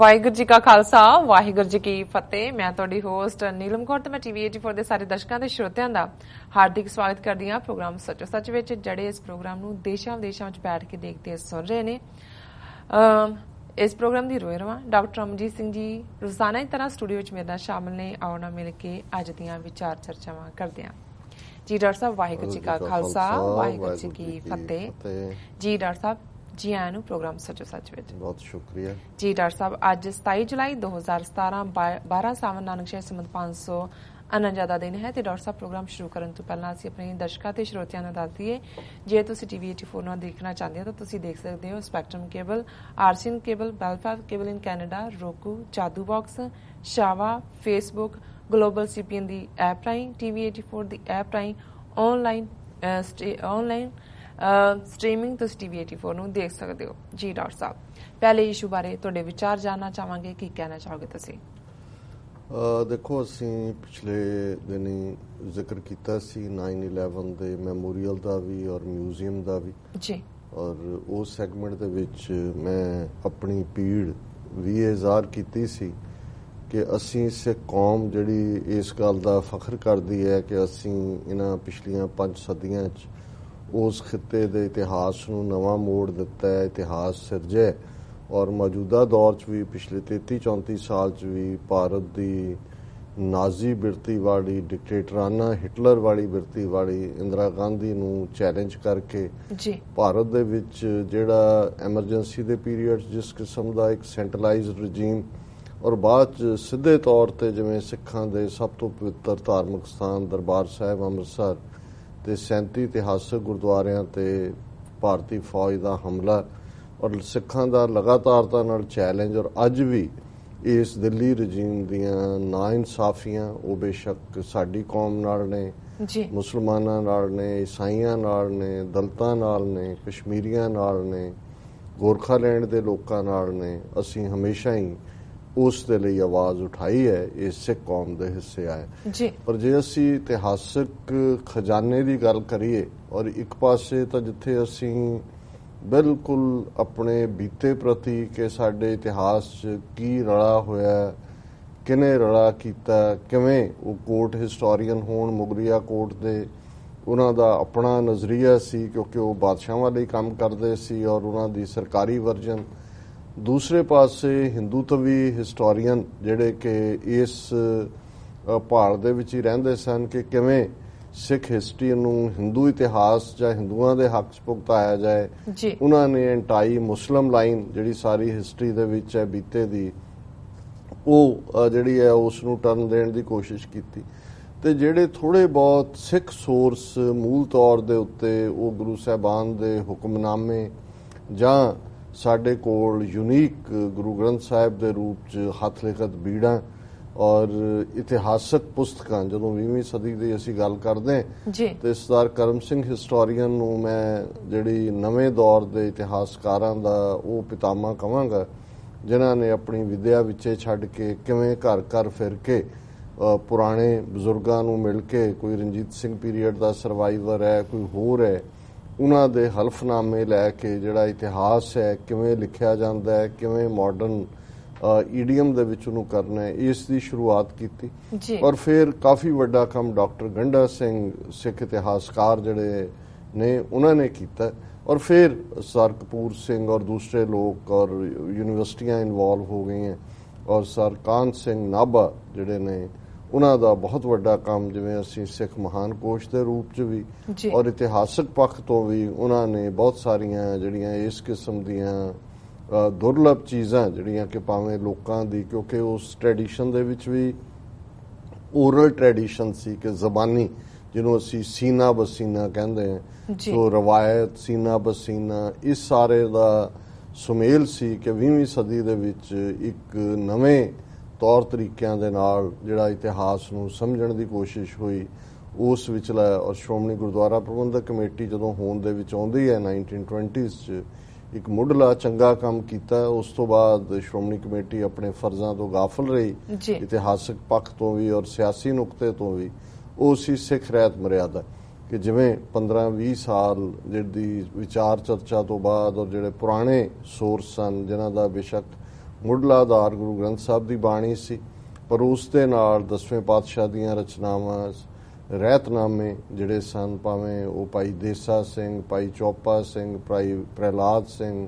ਵਾਹਿਗੁਰੂ ਜੀ ਕਾ ਖਾਲਸਾ ਵਾਹਿਗੁਰੂ ਜੀ ਕੀ ਫਤਿਹ। ਮੈਂ ਤੁਹਾਡੀ ਹੋਸਟ ਨੀਲਮ ਕੌਰ ਤੇ ਮੈਂ ਟੀਵੀ 84 ਦੇ ਸਾਰੇ ਦਰਸ਼ਕਾਂ ਤੇ ਸਰੋਤਿਆਂ ਦਾ ਹਾਰਦਿਕ ਸਵਾਗਤ ਕਰਦੀ ਹਾਂ। ਪ੍ਰੋਗਰਾਮ ਸੱਚੋ ਸੱਚ ਵਿੱਚ ਜਿਹੜੇ ਇਸ ਪ੍ਰੋਗਰਾਮ ਨੂੰ ਦੇਸ਼ਾਂ ਵਿਦੇਸ਼ਾਂ ਵਿੱਚ ਬੈਠ ਕੇ ਦੇਖਦੇ ਸੁਣ ਰਹੇ ਨੇ ਇਸ ਪ੍ਰੋਗਰਾਮ ਦੀ ਰੋਇਰਵਾ ਡਾਕਟਰ ਅਮਜੀਤ ਸਿੰਘ ਜੀ ਰੋਜ਼ਾਨਾ ਦੀ ਤਰ੍ਹਾਂ ਸਟੂਡੀਓ ਵਿੱਚ ਮੇਰੇ ਨਾਲ ਸ਼ਾਮਲ ਨੇ। ਆਉਣਾ ਮਿਲ ਕੇ ਅੱਜ ਦੀਆਂ ਵਿਚਾਰ ਚਰਚਾਵਾਂ ਕਰਦੇ ਹਾਂ। ਜੀ ਡਾਕਟਰ ਸਾਹਿਬ ਵਾਹਿਗੁਰੂ ਜੀ ਕਾ ਖਾਲਸਾ ਵਾਹਿਗੁਰੂ ਜੀ ਕੀ ਫਤਿਹ। ਜੀ ਡਾਕਟਰ ਸਾਹਿਬ ਜੀ ਆਇਆਂ ਨੂੰ ਪ੍ਰੋਗਰਾਮ ਸੱਚੋ ਸੱਚ ਵਿੱਚ। ਬਹੁਤ ਸ਼ੁਕਰੀਆ। ਜੀ ਡਾਕਟਰ ਸਾਹਿਬ ਅੱਜ 27 ਜੁਲਾਈ 2017 12 ਸਾਵਨ ਨਾਨਕ ਸ਼ਹਿਰ ਸਮਤ 500 ਅਨੰਜਾ ਦਾ ਦਿਨ ਹੈ ਤੇ ਡਾਕਟਰ ਸਾਹਿਬ ਪ੍ਰੋਗਰਾਮ ਸ਼ੁਰੂ ਕਰਨ ਤੋਂ ਪਹਿਲਾਂ ਅਸੀਂ ਆਪਣੇ ਦਰਸ਼ਕਾਂ ਤੇ ਸਰੋਤਿਆਂ ਨੂੰ ਦੱਸ ਦਈਏ। ਜੇ ਤੁਸੀਂ ਟੀਵੀ 84 ਨਾਲ ਦੇਖਣਾ ਚਾਹੁੰਦੇ ਹੋ ਤਾਂ ਤੁਸੀਂ ਦੇਖ ਸਕਦੇ ਹੋ Spectrum cable ਆਰਸੀਨ cable Belfast cable in Canada Roku Jadoo box ਸ਼ਾਵਾ Facebook global CPN ਦੀ ਐਪ ਰਾਹੀਂ ਟੀਵੀ 84 ਦੀ ਐਪ ਰਾਹੀਂ ਆਨਲਾਈਨ ਆਨਲਾਈਨ ਸਟ੍ਰੀਮਿੰਗ ਤੁਸੀਂ ਟੀਵੀ 84 ਨੂੰ ਦੇਖ ਸਕਦੇ ਹੋ ਜੀ ਡਾਕਟਰ ਸਾਹਿਬ। ਪਹਿਲੇ ਇਸ਼ੂ ਬਾਰੇ ਤੁਹਾਡੇ ਵਿਚਾਰ ਜਾਨਣਾ ਚਾਹਾਂਗੇ ਕੀ ਕਹਿਣਾ ਚਾਹੋਗੇ ਤੁਸੀਂ? ਅ ਦੇਖੋ ਅਸੀਂ ਪਿਛਲੇ ਦਿਨੀ ਜ਼ਿਕਰ ਕੀਤਾ ਸੀ 9/11 ਦੇ ਮੈਮੋਰੀਅਲ ਦਾ ਵੀ ਔਰ ਮਿਊਜ਼ੀਅਮ ਦਾ ਵੀ। ਜੀ। ਔਰ ਉਸ ਸੈਗਮੈਂਟ ਦੇ ਵਿੱਚ ਮੈਂ ਆਪਣੀ ਪੀੜ ਵੀ ਇਜ਼ਹਾਰ ਕੀਤੀ ਸੀ ਕਿ ਅਸੀਂ ਸਿੱਖ ਕੌਮ ਜਿਹੜੀ ਇਸ ਗੱਲ ਦਾ ਫਖਰ ਕਰਦੀ ਹੈ ਕਿ ਅਸੀਂ ਇਹਨਾਂ ਪਿਛਲੀਆਂ 5 ਸਦੀਆਂ 'ਚ ਉਸ ਖਿੱਤੇ ਦੇ ਇਤਿਹਾਸ ਨੂੰ ਨਵਾਂ ਮੋੜ ਦਿੱਤਾ ਹੈ ਇਤਿਹਾਸ ਸਿਰਜਿਆ ਔਰ ਮੌਜੂਦਾ ਦੌਰ 'ਚ ਵੀ ਪਿਛਲੇ 33 34 ਸਾਲ 'ਚ ਵੀ ਭਾਰਤ ਦੀ ਨਾਜ਼ੀ ਬਿਰਤੀ ਵਾਲੀ ਡਿਕਟੇਟਰਾਨਾ ਹਿਟਲਰ ਵਾਲੀ ਬਿਰਤੀ ਵਾਲੀ ਇੰਦਰਾ ਗਾਂਧੀ ਨੂੰ ਚੈਲੰਜ ਕਰਕੇ ਜੀ। ਭਾਰਤ ਦੇ ਵਿੱਚ ਜਿਹੜਾ ਐਮਰਜੈਂਸੀ ਦੇ ਪੀਰੀਅਡ ਜਿਸ ਕਿਸਮ ਦਾ ਇੱਕ ਸੈਂਟਰਲਾਈਜ਼ਡ ਰਜੀਮ ਔਰ ਬਾਅਦ ਚ ਸਿੱਧੇ ਤੌਰ ਤੇ ਜਿਵੇਂ ਸਿੱਖਾਂ ਦੇ ਸਭ ਤੋਂ ਪਵਿੱਤਰ ਧਾਰਮਿਕ ਸਥਾਨ ਦਰਬਾਰ ਸਾਹਿਬ ਅੰਮ੍ਰਿਤਸਰ ਤੇ 37 ਇਤਿਹਾਸਕ ਗੁਰਦੁਆਰਿਆਂ ਤੇ ਭਾਰਤੀ ਫੌਜ ਦਾ ਹਮਲਾ ਔਰ ਸਿੱਖਾਂ ਦਾ ਲਗਾਤਾਰਤਾ ਨਾਲ ਚੈਲੰਜ ਔਰ ਅੱਜ ਵੀ ਇਸ ਦਿੱਲੀ ਰਜੀਮ ਦੀਆਂ ਨਾ ਇਨਸਾਫੀਆਂ ਉਹ ਬੇਸ਼ੱਕ ਸਾਡੀ ਕੌਮ ਨਾਲ ਨੇ ਜੀ। ਮੁਸਲਮਾਨਾਂ ਨਾਲ ਨੇ ਈਸਾਈਆਂ ਨਾਲ ਨੇ ਦਲਤਾਂ ਨਾਲ ਨੇ ਕਸ਼ਮੀਰੀਆਂ ਨਾਲ ਨੇ ਗੋਰਖਾਲੈਂਡ ਦੇ ਲੋਕਾਂ ਨਾਲ ਨੇ ਅਸੀਂ ਹਮੇਸ਼ਾ ਹੀ ਉਸ ਦੇ ਲਈ ਆਵਾਜ਼ ਉਠਾਈ ਹੈ ਇਹ ਸਿੱਖ ਕੌਮ ਦੇ ਹਿੱਸੇ ਆਏ। ਜੀ। ਪਰ ਜੇ ਅਸੀਂ ਇਤਿਹਾਸਕ ਖਜ਼ਾਨੇ ਦੀ ਗੱਲ ਕਰੀਏ ਔਰ ਇੱਕ ਪਾਸੇ ਤਾਂ ਜਿੱਥੇ ਅਸੀਂ ਬਿਲਕੁਲ ਆਪਣੇ ਬੀਤੇ ਪ੍ਰਤੀ ਕਿ ਸਾਡੇ ਇਤਿਹਾਸ 'ਚ ਕੀ ਰਲਾ ਹੋਇਆ ਕਿਨੇ ਰਲਾ ਕੀਤਾ ਕਿਵੇਂ ਉਹ ਕੋਰਟ ਹਿਸਟੋਰੀਅਨ ਹੋਣ ਮੁਗਰੀਆ ਕੋਰਟ ਦੇ ਉਹਨਾਂ ਦਾ ਆਪਣਾ ਨਜ਼ਰੀਆ ਸੀ ਕਿਉਂਕਿ ਉਹ ਬਾਦਸ਼ਾਹਾਂ ਲਈ ਕੰਮ ਕਰਦੇ ਸੀ ਔਰ ਉਹਨਾਂ ਦੀ ਸਰਕਾਰੀ ਵਰਜਨ ਦੂਸਰੇ ਪਾਸੇ ਹਿੰਦੂਤਵੀ ਹਿਸਟੋਰੀਅਨ ਜਿਹੜੇ ਕਿ ਇਸ ਭਾਰਤ ਦੇ ਵਿੱਚ ਹੀ ਰਹਿੰਦੇ ਸਨ ਕਿ ਕਿਵੇਂ ਸਿੱਖ ਹਿਸਟਰੀ ਨੂੰ ਹਿੰਦੂ ਇਤਿਹਾਸ ਜਾਂ ਹਿੰਦੂਆਂ ਦੇ ਹੱਕ 'ਚ ਭੁਗਤਾਇਆ ਜਾਏ। ਉਹਨਾਂ ਨੇ ਐਂਟਾਈ ਮੁਸਲਮ ਲਾਈਨ ਜਿਹੜੀ ਸਾਰੀ ਹਿਸਟਰੀ ਦੇ ਵਿੱਚ ਹੈ ਬੀਤੇ ਦੀ ਉਹ ਜਿਹੜੀ ਹੈ ਉਸ ਨੂੰ ਟਰਨ ਦੇਣ ਦੀ ਕੋਸ਼ਿਸ਼ ਕੀਤੀ। ਤੇ ਜਿਹੜੇ ਥੋੜੇ ਬਹੁਤ ਸਿੱਖ ਸੋਰਸ ਮੂਲ ਤੌਰ ਦੇ ਉੱਤੇ ਉਹ ਗੁਰੂ ਸਾਹਿਬਾਨ ਦੇ ਹੁਕਮਨਾਮੇ ਜਾਂ ਸਾਡੇ ਕੋਲ ਯੂਨੀਕ ਗੁਰੂ ਗ੍ਰੰਥ ਸਾਹਿਬ ਦੇ ਰੂਪ 'ਚ ਹੱਥ ਲਿਖਤ ਬੀੜਾਂ ਔਰ ਇਤਿਹਾਸਕ ਪੁਸਤਕਾਂ ਜਦੋਂ 20ਵੀਂ ਸਦੀ ਦੀ ਅਸੀਂ ਗੱਲ ਕਰਦੇ ਜੀ। ਤੇ ਸਰਦਾਰ ਕਰਮ ਸਿੰਘ ਹਿਸਟੋਰੀਅਨ ਨੂੰ ਮੈਂ ਜਿਹੜੀ ਨਵੇਂ ਦੌਰ ਦੇ ਇਤਿਹਾਸਕਾਰਾਂ ਦਾ ਉਹ ਪਿਤਾਮਾ ਕਵਾਂਗਾ ਜਿਨ੍ਹਾਂ ਨੇ ਆਪਣੀ ਵਿਦਿਆ ਵਿੱਚੇ ਛੱਡ ਕੇ ਕਿਵੇਂ ਘਰ ਘਰ ਫਿਰ ਕੇ ਪੁਰਾਣੇ ਬਜ਼ੁਰਗਾਂ ਨੂੰ ਮਿਲ ਕੇ ਕੋਈ ਰਣਜੀਤ ਸਿੰਘ ਪੀਰੀਅਡ ਦਾ ਸਰਵਾਈਵਰ ਹੈ ਕੋਈ ਹੋਰ ਹੈ ਉਹਨਾਂ ਦੇ ਹਲਫਨਾਮੇ ਲੈ ਕੇ ਜਿਹੜਾ ਇਤਿਹਾਸ ਹੈ ਕਿਵੇਂ ਲਿਖਿਆ ਜਾਂਦਾ ਹੈ ਕਿਵੇਂ ਮਾਡਰਨ ਈਡੀਅਮ ਦੇ ਵਿੱਚ ਉਹਨੂੰ ਕਰਨਾ ਹੈ ਇਸ ਦੀ ਸ਼ੁਰੂਆਤ ਕੀਤੀ। ਔਰ ਫਿਰ ਕਾਫੀ ਵੱਡਾ ਕੰਮ ਡਾਕਟਰ ਗੰਡਾ ਸਿੰਘ ਸਿੱਖ ਇਤਿਹਾਸਕਾਰ ਜਿਹੜੇ ਨੇ ਉਹਨਾਂ ਨੇ ਕੀਤਾ। ਔਰ ਫਿਰ ਸਰ ਕਪੂਰ ਸਿੰਘ ਔਰ ਦੂਸਰੇ ਲੋਕ ਔਰ ਯੂਨੀਵਰਸਿਟੀਆਂ ਇਨਵੋਲਵ ਹੋ ਗਈਆਂ। ਔਰ ਸਰ ਕਾਨ ਸਿੰਘ ਨਾਭਾ ਜਿਹੜੇ ਨੇ ਉਹਨਾਂ ਦਾ ਬਹੁਤ ਵੱਡਾ ਕੰਮ ਜਿਵੇਂ ਅਸੀਂ ਸਿੱਖ ਮਹਾਨ ਕੋਸ਼ ਦੇ ਰੂਪ 'ਚ ਵੀ ਔਰ ਇਤਿਹਾਸਕ ਪੱਖ ਤੋਂ ਵੀ ਉਹਨਾਂ ਨੇ ਬਹੁਤ ਸਾਰੀਆਂ ਜਿਹੜੀਆਂ ਇਸ ਕਿਸਮ ਦੀਆਂ ਦੁਰਲਭ ਚੀਜ਼ਾਂ ਜਿਹੜੀਆਂ ਕਿ ਭਾਵੇਂ ਲੋਕਾਂ ਦੀ ਕਿਉਂਕਿ ਉਸ ਟ੍ਰੈਡੀਸ਼ਨ ਦੇ ਵਿੱਚ ਵੀ ਓਰਲ ਟ੍ਰੈਡੀਸ਼ਨ ਸੀ ਕਿ ਜ਼ਬਾਨੀ ਜਿਹਨੂੰ ਅਸੀਂ ਸੀਨਾ ਬਸੀਨਾ ਕਹਿੰਦੇ ਹਾਂ। ਸੋ ਰਵਾਇਤ ਸੀਨਾ ਬਸੀਨਾ ਇਸ ਸਾਰੇ ਦਾ ਸੁਮੇਲ ਸੀ ਕਿ 20ਵੀਂ ਸਦੀ ਦੇ ਵਿੱਚ ਇੱਕ ਨਵੇਂ ਤੌਰ ਤਰੀਕਿਆਂ ਦੇ ਨਾਲ ਜਿਹੜਾ ਇਤਿਹਾਸ ਨੂੰ ਸਮਝਣ ਦੀ ਕੋਸ਼ਿਸ਼ ਹੋਈ ਉਸ ਵਿਚਲਾ ਔਰ ਸ਼੍ਰੋਮਣੀ ਗੁਰਦੁਆਰਾ ਪ੍ਰਬੰਧਕ ਕਮੇਟੀ ਜਦੋਂ ਹੋਂਦ ਦੇ ਵਿੱਚ ਆਉਂਦੀ ਹੈ 1920s 'ਚ ਇੱਕ ਮੁੱਢਲਾ ਚੰਗਾ ਕੰਮ ਕੀਤਾ ਉਸ ਤੋਂ ਬਾਅਦ ਸ਼੍ਰੋਮਣੀ ਕਮੇਟੀ ਆਪਣੇ ਫਰਜ਼ਾਂ ਤੋਂ ਗਾਫਲ ਰਹੀ ਇਤਿਹਾਸਕ ਪੱਖ ਤੋਂ ਵੀ ਔਰ ਸਿਆਸੀ ਨੁਕਤੇ ਤੋਂ ਵੀ। ਉਹ ਸੀ ਸਿੱਖ ਰਹਿਤ ਮਰਿਆਦਾ ਕਿ ਜਿਵੇਂ 15-20 ਸਾਲ ਜਿਹੜੀ ਵਿਚਾਰ ਚਰਚਾ ਤੋਂ ਬਾਅਦ ਔਰ ਜਿਹੜੇ ਪੁਰਾਣੇ ਸੋਰਸ ਸਨ ਜਿਨ੍ਹਾਂ ਦਾ ਬੇਸ਼ੱਕ ਮੁੱਢਲਾ ਆਧਾਰ ਗੁਰੂ ਗ੍ਰੰਥ ਸਾਹਿਬ ਦੀ ਬਾਣੀ ਸੀ ਪਰ ਉਸ ਦੇ ਨਾਲ ਦਸਵੇਂ ਪਾਤਸ਼ਾਹ ਦੀਆਂ ਰਚਨਾਵਾਂ ਰਹਿਤਨਾਮੇ ਜਿਹੜੇ ਸਨ ਭਾਵੇਂ ਉਹ ਭਾਈ ਦੇਸਾ ਸਿੰਘ ਭਾਈ ਚੋਪਾ ਸਿੰਘ ਭਾਈ ਪ੍ਰਹਿਲਾਦ ਸਿੰਘ